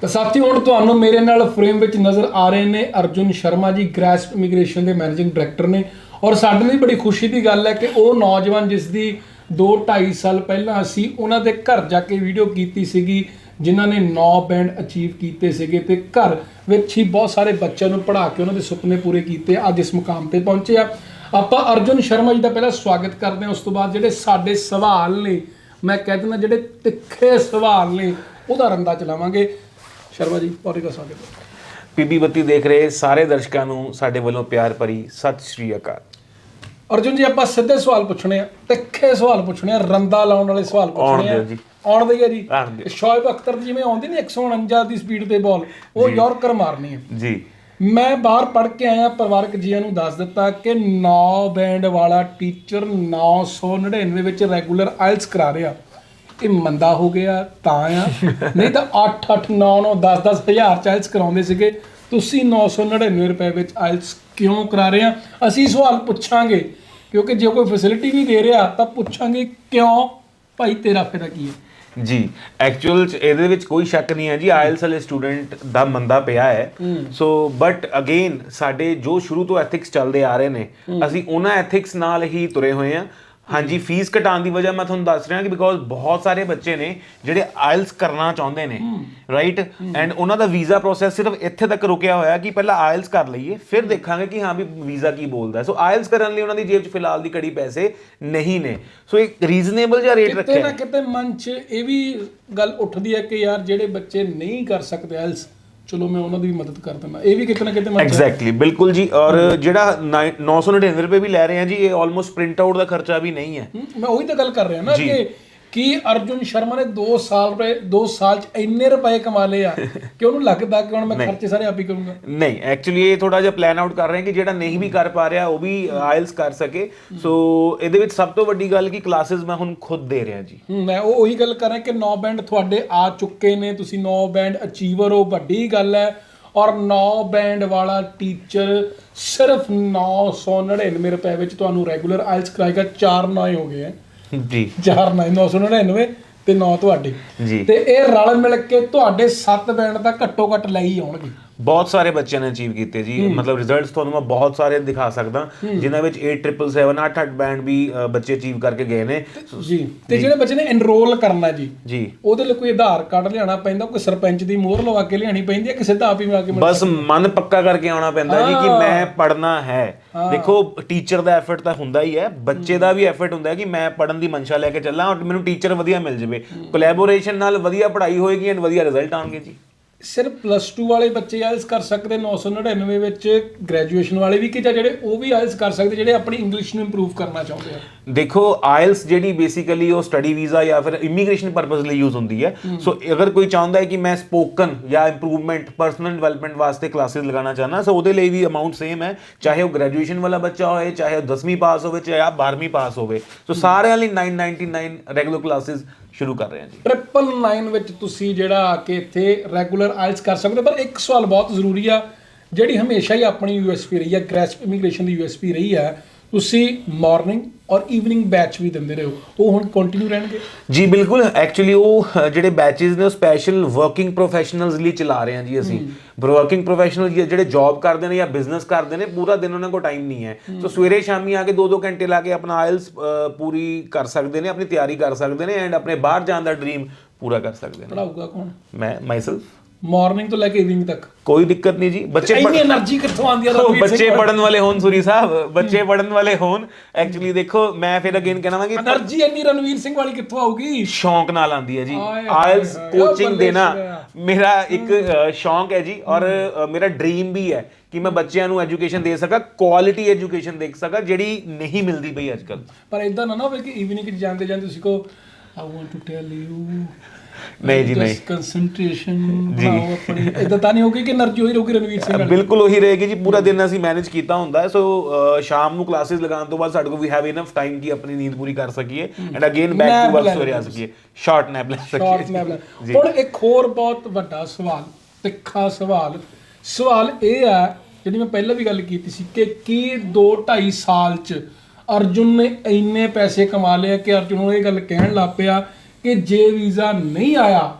ਤਾਂ ਸਾਥੀ ਹੁਣ ਤੁਹਾਨੂੰ ਮੇਰੇ ਨਾਲ ਫਰੇਮ ਵਿੱਚ ਨਜ਼ਰ ਆ ਰਹੇ ਨੇ ਅਰਜੁਨ ਸ਼ਰਮਾ ਜੀ ਗ੍ਰੈਸ ਇਮੀਗ੍ਰੇਸ਼ਨ ਦੇ ਮੈਨੇਜਿੰਗ ਡਾਇਰੈਕਟਰ ਨੇ। ਔਰ ਸਾਡੇ ਲਈ ਬੜੀ ਖੁਸ਼ੀ ਦੀ ਗੱਲ ਹੈ ਕਿ ਉਹ ਨੌਜਵਾਨ ਜਿਸ ਦੀ 2 2.5 ਸਾਲ ਪਹਿਲਾਂ ਅਸੀਂ ਉਹਨਾਂ ਦੇ ਘਰ ਜਾ ਕੇ ਵੀਡੀਓ ਕੀਤੀ ਸੀਗੀ, ਜਿਨ੍ਹਾਂ ਨੇ 9 ਬੈਂਡ ਅਚੀਵ ਕੀਤੇ ਸੀਗੇ ਤੇ ਘਰ ਵਿੱਚ ਹੀ ਬਹੁਤ ਸਾਰੇ ਬੱਚਿਆਂ ਨੂੰ ਪੜ੍ਹਾ ਕੇ ਉਹਨਾਂ ਦੇ ਸੁਪਨੇ ਪੂਰੇ ਕੀਤੇ, ਅੱਜ ਇਸ ਮੁਕਾਮ ਤੇ ਪਹੁੰਚੇ ਆ। ਆਪਾਂ ਅਰਜੁਨ ਸ਼ਰਮਾ ਜੀ ਦਾ ਪਹਿਲਾਂ ਸਵਾਗਤ ਕਰਦੇ ਹਾਂ, ਉਸ ਤੋਂ ਬਾਅਦ ਜਿਹੜੇ ਸਾਡੇ ਸਵਾਲ ਨੇ, ਮੈਂ ਕਹਿ ਦਿੰਦਾ ਜਿਹੜੇ ਤਿੱਖੇ ਸਵਾਲ ਨੇ, ਉਹਦਾ ਦਾ ਚਲਾਵਾਂਗੇ। ਸ਼ਰਮਾ ਜੀ ਪੌੜੀ ਦਾ ਸਵਾਗਤ ਹੈ। ਪੀਬੀ ਬੱਤੀ ਦੇਖ ਰਹੇ ਸਾਰੇ ਦਰਸ਼ਕਾਂ ਨੂੰ, ਸਾਡੇ ਵੱਲੋਂ ਪਿਆਰ ਭਰੀ ਸਤਿ ਸ਼੍ਰੀ ਅਕਾਲ। ਅਰਜੁਨ ਜੀ ਆਪਾਂ ਸਿੱਧੇ ਸਵਾਲ ਪੁੱਛਣੇ ਆ ਤਿੱਖੇ ਸਵਾਲ ਪੁੱਛਣੇ ਆ ਰੰਦਾ ਲਾਉਣ ਵਾਲੇ ਸਵਾਲ ਪੁੱਛਣੇ ਆ। ਆਉਣ ਦੇ ਜੀ। ਸ਼ੋਇਬ ਅਖਤਰ ਜਿਵੇਂ ਆਉਂਦੀ ਨਹੀਂ 149 ਦੀ ਸਪੀਡ ਤੇ ਬਾਲ ਉਹ ਯਾਰਕਰ ਮਾਰਨੀ ਹੈ ਜੀ। ਮੈਂ ਬਾਹਰ ਪੜ ਕੇ ਆਇਆ ਪਰਿਵਾਰਕ ਜੀਆਂ ਨੂੰ ਦੱਸ ਦਿੱਤਾ ਕਿ 9 ਬੈਂਡ ਵਾਲਾ ਟੀਚਰ 999 ਵਿੱਚ ਰੈਗੂਲਰ ਆਇਲਸ ਕਰਾ ਰਿਹਾ। ਇਹ ਮੰਦਾ ਹੋ ਗਿਆ ਤਾਂ ਆ। ਨਹੀਂ ਤਾਂ 8 8 9 9 10 10 ਹਜ਼ਾਰ ਚ ਆਇਲਸ ਕਰਾਉਂਦੇ ਸੀਗੇ। ਤੁਸੀਂ 999 ਰੁਪਏ ਵਿੱਚ ਆਇਲਸ ਕਿਉਂ ਕਰਾ ਰਹੇ ਆ? ਅਸੀਂ ਸਵਾਲ ਪੁੱਛਾਂਗੇ। ਕਿਉਂਕਿ ਜੇ ਕੋਈ ਫੈਸਿਲਿਟੀ ਵੀ ਦੇ ਰਿਹਾ ਤਾਂ ਪੁੱਛਾਂਗੇ ਕਿਉਂ? ਭਾਈ ਤੇਰਾ ਫਾਇਦਾ ਕੀ ਹੈ? ਜੀ ਐਕਚੁਅਲ ਚ ਇਹਦੇ ਵਿੱਚ ਕੋਈ ਸ਼ੱਕ ਨਹੀਂ ਹੈ ਜੀ ਆਇਲਸ ਵਾਲੇ ਸਟੂਡੈਂਟ ਦਾ ਮੰਦਾ ਪਿਆ ਹੈ। ਸੋ ਬਟ ਅਗੇਨ ਸਾਡੇ ਜੋ ਸ਼ੁਰੂ ਤੋਂ ਐਥਿਕਸ ਚੱਲਦੇ ਆ ਰਹੇ ਨੇ ਅਸੀਂ ਉਹਨਾਂ ਐਥਿਕਸ ਨਾਲ ਹੀ ਤੁਰੇ ਹੋਏ ਆ ਹਾਂਜੀ ਫੀਸ ਘਟਾਉਣ ਦੀ ਵਜ੍ਹਾ ਮੈਂ ਤੁਹਾਨੂੰ ਦੱਸ ਰਿਹਾ ਕਿ ਬਿਕੋਜ਼ ਬਹੁਤ ਸਾਰੇ ਬੱਚੇ ਨੇ ਜਿਹੜੇ ਆਇਲਸ ਕਰਨਾ ਚਾਹੁੰਦੇ ਨੇ ਰਾਈਟ ਐਂਡ ਉਹਨਾਂ ਦਾ ਵੀਜ਼ਾ ਪ੍ਰੋਸੈਸ ਸਿਰਫ ਇੱਥੇ ਤੱਕ ਰੁਕਿਆ ਹੋਇਆ ਕਿ ਪਹਿਲਾਂ ਆਇਲਸ ਕਰ ਲਈਏ ਫਿਰ ਦੇਖਾਂਗੇ ਕਿ ਹਾਂ ਵੀ ਵੀਜ਼ਾ ਕੀ ਬੋਲਦਾ। ਸੋ ਆਇਲਸ ਕਰਨ ਲਈ ਉਹਨਾਂ ਦੀ ਜੇਬ 'ਚ ਫਿਲਹਾਲ ਦੀ ਕੜੀ ਪੈਸੇ ਨਹੀਂ ਨੇ। ਸੋ ਇੱਕ ਰੀਜ਼ਨੇਬਲ ਜਿਹਾ ਰੇਟ ਕਿਤੇ ਰੱਖਿਆ ਨਾ ਹੈ। ਕਿਤੇ ਮਨ 'ਚ ਇਹ ਵੀ ਗੱਲ ਉੱਠਦੀ ਹੈ ਕਿ ਯਾਰ ਜਿਹੜੇ ਬੱਚੇ ਨਹੀਂ ਕਰ ਸਕਦੇ ਆਇਲਸ ਚਲੋ ਮੈਂ ਉਹਨਾਂ ਦੀ ਵੀ ਮਦਦ ਕਰ ਦਿੰਦਾ। ਇਹ ਵੀ ਕਿਤੇ ਨਾ ਕਿਤੇ 'ਚ ਐਗਜ਼ੈਕਟਲੀ ਬਿਲਕੁਲ ਜੀ। ਔਰ ਜਿਹੜਾ 999 ਰੁਪਏ ਵੀ ਲੈ ਰਹੇ ਆ ਜੀ ਇਹ ਆਲਮੋਸਟ ਪ੍ਰਿੰਟ ਆਊਟ ਦਾ ਖਰਚਾ ਵੀ ਨਹੀਂ ਹੈ। ਮੈਂ ਉਹੀ ਤਾਂ ਗੱਲ ਕਰ ਰਿਹਾ ਨਾ ਕਿ ਕੀ ਅਰਜੁਨ ਸ਼ਰਮਾ ਨੇ 2 ਸਾਲ ਰੁਪਏ 2 ਸਾਲ 'ਚ ਇੰਨੇ ਰੁਪਏ ਕਮਾ ਲਏ ਆ ਕਿ ਉਹਨੂੰ ਲੱਗਦਾ ਕਿ ਹੁਣ ਮੈਂ ਖਰਚੇ ਸਾਰੇ ਆਪ ਹੀ ਕਰੂੰਗਾ? ਨਹੀਂ ਐਕਚੁਅਲੀ ਇਹ ਥੋੜਾ ਜਿਹਾ ਪਲਾਨ ਆਊਟ ਕਰ ਰਹੇ ਹਾਂ ਕਿ ਜਿਹੜਾ ਨਹੀਂ ਵੀ ਕਰ ਪਾ ਰਿਹਾ ਉਹ ਵੀ ਆਇਲਸ ਕਰ ਸਕੇ। ਸੋ ਇਹਦੇ ਵਿੱਚ ਸਭ ਤੋਂ ਵੱਡੀ ਗੱਲ ਕਿ ਕਲਾਸਿਸ ਮੈਂ ਹੁਣ ਖੁਦ ਦੇ ਰਿਹਾ ਜੀ। ਮੈਂ ਉਹ ਉਹੀ ਗੱਲ ਕਰ ਰਿਹਾ ਕਿ 9 ਬੈਂਡ ਤੁਹਾਡੇ ਆ ਚੁੱਕੇ ਨੇ ਤੁਸੀਂ 9 ਬੈਂਡ ਅਚੀਵਰ ਹੋ ਵੱਡੀ ਗੱਲ ਹੈ। ਔਰ 9 ਬੈਂਡ ਵਾਲਾ ਟੀਚਰ ਸਿਰਫ 999 ਰੁਪਏ ਵਿੱਚ ਤੁਹਾਨੂੰ ਰੈਗੂਲਰ ਆਇਲਸ ਕਰਾਏਗਾ 4 9 ਹੋ ਗਏ ਹੈ। ਜੀ। 4 9 999 ਤੇ 9 ਤੁਹਾਡੇ। ਜੀ। ਤੇ ਇਹ ਰਲ ਮਿਲ ਕੇ ਤੁਹਾਡੇ 7 ਬੈਂਡ ਦਾ ਘੱਟੋ ਘੱਟ ਲੈ ਹੀ ਆਉਣਗੇ। ਬਹੁਤ ਸਾਰੇ ਬੱਚਿਆਂ ਨੇ ਅਚੀਵ ਕੀਤੇ ਜੀ। ਮਤਲਬ ਰਿਜ਼ਲਟਸ ਤੁਹਾਨੂੰ ਮੈਂ ਬਹੁਤ ਸਾਰੇ ਦਿਖਾ ਸਕਦਾ। ਜਿਨ੍ਹਾਂ ਵਿੱਚ 8777 8 8 ਬੈਂਡ ਵੀ ਅ, ਬੱਚੇ ਅਚੀਵ ਕਰਕੇ ਗਏ ਨੇ। ਜੀ ਤੇ ਜਿਹੜੇ ਬੱਚੇ ਨੇ ਐਨਰੋਲ ਕਰਨਾ ਜੀ ਜੀ। ਉਹਦੇ ਲਈ ਕੋਈ ਆਧਾਰ ਕਾਰਡ ਲਿਆਉਣਾ ਪੈਂਦਾ ਕੋਈ ਸਰਪੰਚ ਦੀ ਮੋਹਰ ਲਵਾ ਕੇ ਲਿਆਣੀ ਪੈਂਦੀ ਹੈ ਕਿ ਸਿੱਧਾ ਆਪ ਹੀ ਮਿਲਾ ਕੇ ਮਿਲ- ਬਸ ਮਨ ਪੱਕਾ ਕਰਕੇ ਆਉਣਾ ਪੈਂਦਾ ਜੀ ਕਿ ਮੈਂ ਪੜਨਾ ਹੈ। ਦੇਖੋ ਟੀਚਰ ਦਾ ਐਫਰਟ ਤਾਂ ਹੁੰਦਾ ਹੀ ਹੈ। ਬੱਚੇ ਦਾ ਵੀ ਐਫਰਟ ਹੁੰਦਾ ਹੈ ਕਿ ਮੈਂ ਪੜਨ ਦੀ ਮਨਸ਼ਾ ਲੈ ਕੇ ਚੱਲਾਂ ਔਰ ਮੈਨੂੰ ਟੀਚਰ ਵਧੀਆ ਮਿਲ ਜਾਵੇ। ਕੋਲੈਬੋਰੇਸ਼ਨ ਨਾਲ ਵਧੀਆ ਪੜ੍ਹਾਈ ਹੋਏਗੀ ਐਂਡ ਵਧੀਆ ਰਿਜ਼ਲਟ ਆਉਣਗੇ ਜੀ। ਸਿਰਫ ਪਲੱਸ 2 ਵਾਲੇ ਬੱਚੇ ਆਇਲਸ ਕਰ ਸਕਦੇ 999 ਵਿੱਚ ਗ੍ਰੈਜੂਏਸ਼ਨ ਵਾਲੇ ਵੀ ਕਿ ਜਾਂ ਜਿਹੜੇ ਉਹ ਵੀ ਆਇਲਸ ਕਰ ਸਕਦੇ ਜਿਹੜੇ ਆਪਣੀ ਇੰਗਲਿਸ਼ ਨੂੰ ਇੰਪਰੂਵ ਕਰਨਾ ਚਾਹੁੰਦੇ ਆ? ਦੇਖੋ ਆਇਲਸ ਜਿਹੜੀ ਬੇਸਿਕਲੀ ਉਹ ਸਟੱਡੀ ਵੀਜ਼ਾ ਜਾਂ ਫਿਰ ਇਮੀਗ੍ਰੇਸ਼ਨ ਪਰਪਸ ਲਈ ਯੂਜ਼ ਹੁੰਦੀ ਹੈ। ਸੋ ਅਗਰ ਕੋਈ ਚਾਹੁੰਦਾ ਹੈ ਕਿ ਮੈਂ ਸਪੋਕਨ ਜਾਂ ਇੰਪਰੂਵਮੈਂਟ ਪਰਸਨਲ ਡਿਵੈਲਪਮੈਂਟ ਵਾਸਤੇ ਕਲਾਸਿਸ ਲਗਾਉਣਾ ਚਾਹਨਾ ਸੋ ਉਹਦੇ ਲਈ ਵੀ ਅਮਾਉਂਟ ਸੇਮ ਹੈ। ਚਾਹੇ ਉਹ ਗ੍ਰੈਜੂਏਸ਼ਨ ਵਾਲਾ ਬੱਚਾ ਹੋਏ ਚਾਹੇ ਉਹ 10ਵੀਂ ਪਾਸ ਹੋਵੇ ਚਾਹੇ ਆ 12ਵੀਂ ਪਾਸ ਹੋਵੇ। ਸੋ ਸਾਰਿਆਂ ਲਈ 999 ਰੈਗੂਲਰ ਕਲਾਸਿਸ ਸ਼ੁਰੂ ਕਰ ਰਹੇ ਹਾਂ ਜੀ ਟ੍ਰਿਪਲ ਲਾਈਨ ਵਿੱਚ ਤੁਸੀਂ ਜਿਹੜਾ ਆ ਕੇ ਇੱਥੇ ਰੈਗੂਲਰ ਆਇਲਸ ਕਰ ਸਕਦੇ ਹੋ। ਪਰ ਇੱਕ ਸਵਾਲ ਬਹੁਤ ਜ਼ਰੂਰੀ ਆ, ਜਿਹੜੀ ਹਮੇਸ਼ਾ ਹੀ ਆਪਣੀ ਯੂਐਸਪੀ ਰਹੀ ਆ, ਗ੍ਰੈਸਪ ਇਮੀਗ੍ਰੇਸ਼ਨ ਦੀ ਯੂਐਸਪੀ ਰਹੀ ਆ ਤੁਸੀਂ ਮਾਰਨਿੰਗ ਔਰ ਈਵਨਿੰਗ ਬੈਚ ਵੀ ਦਿੰਦੇ ਰਹੇ। ਹੋ ਉਹ ਹੁਣ ਕੰਟੀਨਿਊ ਰਹਿਣਗੇ? ਜੀ ਬਿਲਕੁਲ। ਐਕਚੁਅਲੀ ਉਹ ਜਿਹੜੇ ਬੈਚਸ ਨੇ ਉਹ ਸਪੈਸ਼ਲ ਵਰਕਿੰਗ ਪ੍ਰੋਫੈਸ਼ਨਲਸ ਲਈ ਚਲਾ ਰਹੇ ਹਾਂ ਜੀ ਅਸੀਂ। ਵਰਕਿੰਗ ਪ੍ਰੋਫੈਸ਼ਨਲ ਜਿਹੜੇ ਜੌਬ ਕਰਦੇ ਨੇ ਜਾਂ ਬਿਜ਼ਨਸ ਕਰਦੇ ਨੇ ਪੂਰਾ ਦਿਨ ਉਹਨਾਂ ਕੋਲ ਟਾਈਮ ਨਹੀਂ ਹੈ। ਸੋ ਸਵੇਰੇ ਸ਼ਾਮੀ ਆ ਕੇ 2-2 ਘੰਟੇ ਲਾ ਕੇ ਆਪਣਾ ਆਇਲਸ ਪੂਰੀ ਕਰ ਸਕਦੇ ਨੇ ਆਪਣੀ ਤਿਆਰੀ ਕਰ ਸਕਦੇ ਨੇ ਐਂਡ ਆਪਣੇ ਬਾਹਰ ਜਾਣ ਦਾ ਡ੍ਰੀਮ ਪੂਰਾ ਕਰ ਸਕਦੇ ਨੇ। ਪੜਾਊਗਾ ਕੌਣ? ਮੈਂ ਮਾਈਸੈਲਫ ਮਾਰਨਿੰਗ ਤੋਂ ਲੈ ਕੇ ਈਵਨਿੰਗ ਤੱਕ। ਕੋਈ ਦਿੱਕਤ ਨਹੀਂ ਜੀ। ਬੱਚੇ ਇੰਨੀ એનર્ਜੀ ਕਿੱਥੋਂ ਆਉਂਦੀ ਆ ਰਣਵੀਰ ਬੱਚੇ ਪੜਨ ਵਾਲੇ ਹੋਣ ਸੂਰੀ ਸਾਹਿਬ ਬੱਚੇ ਪੜਨ ਵਾਲੇ ਹੋਣ। ਐਕਚੁਅਲੀ ਦੇਖੋ ਮੈਂ ਫਿਰ ਅਗੇਨ ਕਹਿਣਾ ਵਾਂਗੀ એનર્ਜੀ ਇੰਨੀ ਰਣਵੀਰ ਸਿੰਘ ਵਾਲੀ ਕਿੱਥੋਂ ਆਊਗੀ? ਸ਼ੌਂਕ ਨਾਲ ਆਉਂਦੀ ਹੈ ਜੀ। ਆਇਲਸ ਕੋਚਿੰਗ ਦੇਣਾ ਮੇਰਾ ਇੱਕ ਸ਼ੌਂਕ ਹੈ ਜੀ ਔਰ ਮੇਰਾ ਡ੍ਰੀਮ ਵੀ ਹੈ ਕਿ ਮੈਂ ਬੱਚਿਆਂ ਨੂੰ ਐਜੂਕੇਸ਼ਨ ਦੇ ਸਕਾਂ ਕੁਆਲਿਟੀ ਐਜੂਕੇਸ਼ਨ ਦੇ ਸਕਾਂ ਜਿਹੜੀ ਨਹੀਂ ਮਿਲਦੀ ਪਈ ਅੱਜਕੱਲ ਪਰ ਇਦਾਂ ਨਾ ਨਾ ਹੋਵੇ ਕਿ ਈਵਨਿੰਗ ਜਾਂਦੇ ਜਾਂਦੇ ਤੁਸੀਂ ਕੋ I want to tell you ਨਹੀਂ ਜੀ ਨਹੀਂ। ਕਨਸੈਂਟ੍ਰੇਸ਼ਨ ਬਣਾਓ ਇਦਾਂ ਤਾਂ ਨਹੀਂ ਹੋਗੀ ਕਿ એનર્ਜੀ ਹੋਈ ਰਹੂਗੀ ਰਣਵੀਰ ਸਿੰਘ ਨਾਲ ਬਿਲਕੁਲ ਉਹੀ ਰਹੇਗੀ ਜੀ ਪੂਰਾ ਦਿਨ ਅਸੀਂ ਮੈਨੇਜ ਕੀਤਾ ਹੁੰਦਾ। ਸੋ ਸ਼ਾਮ ਨੂੰ ਕਲਾਸਿਸ ਲਗਾਉਣ ਤੋਂ ਬਾਅਦ ਸਾਡੇ ਕੋਲ ਵੀ ਹੈਵ ਇਨਫ ਟਾਈਮ ਕਿ ਆਪਣੀ ਨੀਂਦ ਪੂਰੀ ਕਰ ਸਕੀਏ and again back to work sorry ਆ ਸਕੀਏ। ਸ਼ਾਰਟ ਨੈਪ ਲੈ ਸਕੀਏ ਸ਼ਾਰਟ ਨੈਪ ਲੈ। ਹੁਣ ਇੱਕ ਹੋਰ ਬਹੁਤ ਵੱਡਾ ਸਵਾਲ ਤਿੱਖਾ ਸਵਾਲ। ਸਵਾਲ ਇਹ ਆ ਜਿਹੜੀ ਮੈਂ ਪਹਿਲਾਂ ਵੀ ਗੱਲ ਕੀਤੀ ਸੀ ਕਿ ਕੀ 2 2.5 ਸਾਲ ਚ ਅਰਜੁਨ ਨੇ ਇੰਨੇ ਪੈਸੇ ਕਮਾ ਲਏ ਕਿ ਅਰਜੁਨ ਨੂੰ ਇਹ ਗੱਲ ਕਹਿਣ ਲੱਗ ਪਿਆ ਕਿ ਜੇ ਵੀਜ਼ਾ ਨਹੀਂ ਆਇਆ,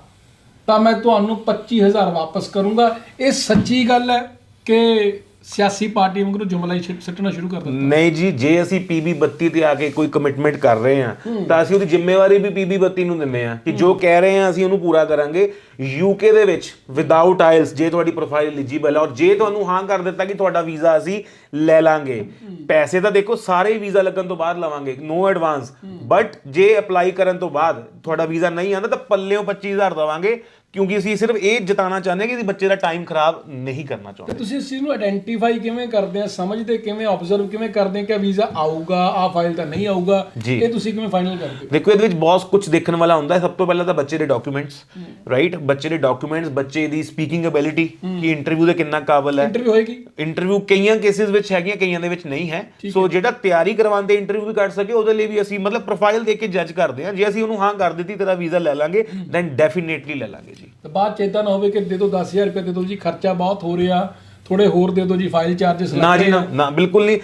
ਤਾਂ ਮੈਂ ਤੁਹਾਨੂੰ 25000 ਵਾਪਸ ਕਰੂੰਗਾ। ਇਹ ਸੱਚੀ ਗੱਲ ਹੈ ਕਿ ਸਿਆਸੀ ਪਾਰਟੀ ਵਾਂਗੂ ਜੁਮਲਾ ਹੀ ਸਿੱਟਣਾ ਸ਼ੁਰੂ ਕਰ ਦਿੱਤਾ। ਨਹੀਂ ਜੀ ਜੇ ਅਸੀਂ ਪੀਬੀ 32 ਤੇ ਆ ਕੇ ਕੋਈ ਕਮਿਟਮੈਂਟ ਕਰ ਰਹੇ ਹਾਂ ਤਾਂ ਅਸੀਂ ਉਹਦੀ ਜ਼ਿੰਮੇਵਾਰੀ ਵੀ ਪੀਬੀ 32 ਨੂੰ ਦਿੰਦੇ ਹਾਂ ਕਿ ਜੋ ਕਹਿ ਰਹੇ ਹਾਂ ਅਸੀਂ ਉਹਨੂੰ ਪੂਰਾ ਕਰਾਂਗੇ। ਯੂਕੇ ਦੇ ਵਿੱਚ ਵਿਦਆਊਟ ਆਇਲਸ ਜੇ ਤੁਹਾਡੀ ਪ੍ਰੋਫਾਈਲ ਐਲੀਜੀਬਲ ਹੈ ਔਰ ਜੇ ਤੁਹਾਨੂੰ ਹਾਂ ਕਰ ਦਿੱਤਾ ਕਿ ਤੁਹਾਡਾ ਵੀਜ਼ਾ ਅਸੀਂ ਲੈ ਲਾਂਗੇ। ਪੈਸੇ ਤਾਂ ਦੇਖੋ ਸਾਰੇ ਵੀਜ਼ਾ ਲੱਗਣ ਤੋਂ ਬਾਅਦ ਲਵਾਂਗੇ ਨੋ ਐਡਵਾਂਸ ਬਟ ਜੇ ਅਪਲਾਈ ਕਰਨ ਤੋਂ ਬਾਅਦ ਤੁਹਾਡਾ ਵੀਜ਼ਾ ਨਹੀਂ ਆਉਂਦਾ ਤਾਂ ਪੱਲਿਓਂ 25000 ਦਵਾਂਗੇ। ਕਿਉਂਕਿ ਅਸੀਂ ਸਿਰਫ ਇਹ ਜਤਾਉਣਾ ਚਾਹੁੰਦੇ ਹਾਂ ਕਿ ਬੱਚੇ ਦਾ ਟਾਈਮ ਖਰਾਬ ਨਹੀਂ ਕਰਨਾ ਚਾਹੁੰਦੇ। ਤੁਸੀਂ ਇਸ ਚੀਜ਼ ਨੂੰ ਆਇਡੈਂਟੀਫਾਈ ਕਿਵੇਂ ਕਰਦੇ ਆ ਸਮਝਦੇ ਕਿਵੇਂ ਆਬਜ਼ਰਵ ਕਿਵੇਂ ਕਰਦੇ ਕਿ ਵੀਜ਼ਾ ਆਊਗਾ ਆ ਫਾਈਲ ਤਾਂ ਨਹੀਂ ਆਊਗਾ। ਇਹ ਤੁਸੀਂ ਕਿਵੇਂ ਫਾਈਨਲ ਕਰਦੇ ਹੋ? ਦੇਖੋ ਇਹਦੇ ਵਿੱਚ ਬਹੁਤ ਕੁਝ ਦੇਖਣ ਵਾਲਾ ਹੁੰਦਾ ਹੈ। ਸਭ ਤੋਂ ਪਹਿਲਾਂ ਤਾਂ ਬੱਚੇ ਦੇ ਡਾਕੂਮੈਂਟਸ ਰਾਈਟ ਬੱਚੇ ਦੇ ਡਾਕੂਮੈਂਟਸ ਬੱਚੇ ਦੀ ਸਪੀਕਿੰਗ ਐਬਿਲਿਟੀ ਕਿ ਇੰਟਰਵਿਊ ਦੇ ਕਿੰਨਾ ਕਾਬਲ ਹੈ। ਇੰਟਰਵਿਊ ਹੋਏਗੀ? ਇੰਟਰਵਿਊ ਕਈਆਂ ਕੇਸਿਸ ਵਿੱਚ ਹੈਗੀਆਂ ਕਈਆਂ ਦੇ ਵਿੱਚ ਨਹੀਂ ਹੈ। ਸੋ ਜਿਹੜਾ ਤਿਆਰੀ ਕਰਵਾਉਂਦੇ ਇੰਟਰਵਿਊ ਵੀ ਕੱਢ ਸਕੇ ਉਹਦੇ ਲਈ ਵੀ ਅਸੀਂ ਮਤਲਬ ਪ੍ਰੋਫਾਈਲ ਦੇਖ ਕੇ ਜੱਜ ਕਰਦੇ ਹਾਂ। ਜੇ ਅਸੀਂ ਉਹਨੂੰ ਹਾਂ ਕਰ ਦਿੱਤੀ ਤੇਰਾ ਵੀਜ਼ਾ ਲੈ ਲਾਂਗੇ ਦੈਨ ਡੈਫੀਨੇਟਲੀ ਲੈ ਲਾਂਗੇ। ਜੀ ਤੇ ਬਾਅਦ ਚ ਏਦਾਂ ਨਾ ਹੋਵੇ ਕਿ ਦੇ ਦਿਓ 10000 ਰੁਪਏ ਦੇ ਦਿਓ ਜੀ, ਖਰਚਾ ਬਹੁਤ ਹੋ ਰਿਹਾ। ਥੋੜੇ ਹੋਰ ਦੇ ਦਿਓ ਜੀ ਫਾਈਲ ਚਾਰजेस ਨਾ ਜੀ ਨਾ ਨਾ ਬਿਲਕੁਲ ਨਹੀਂ।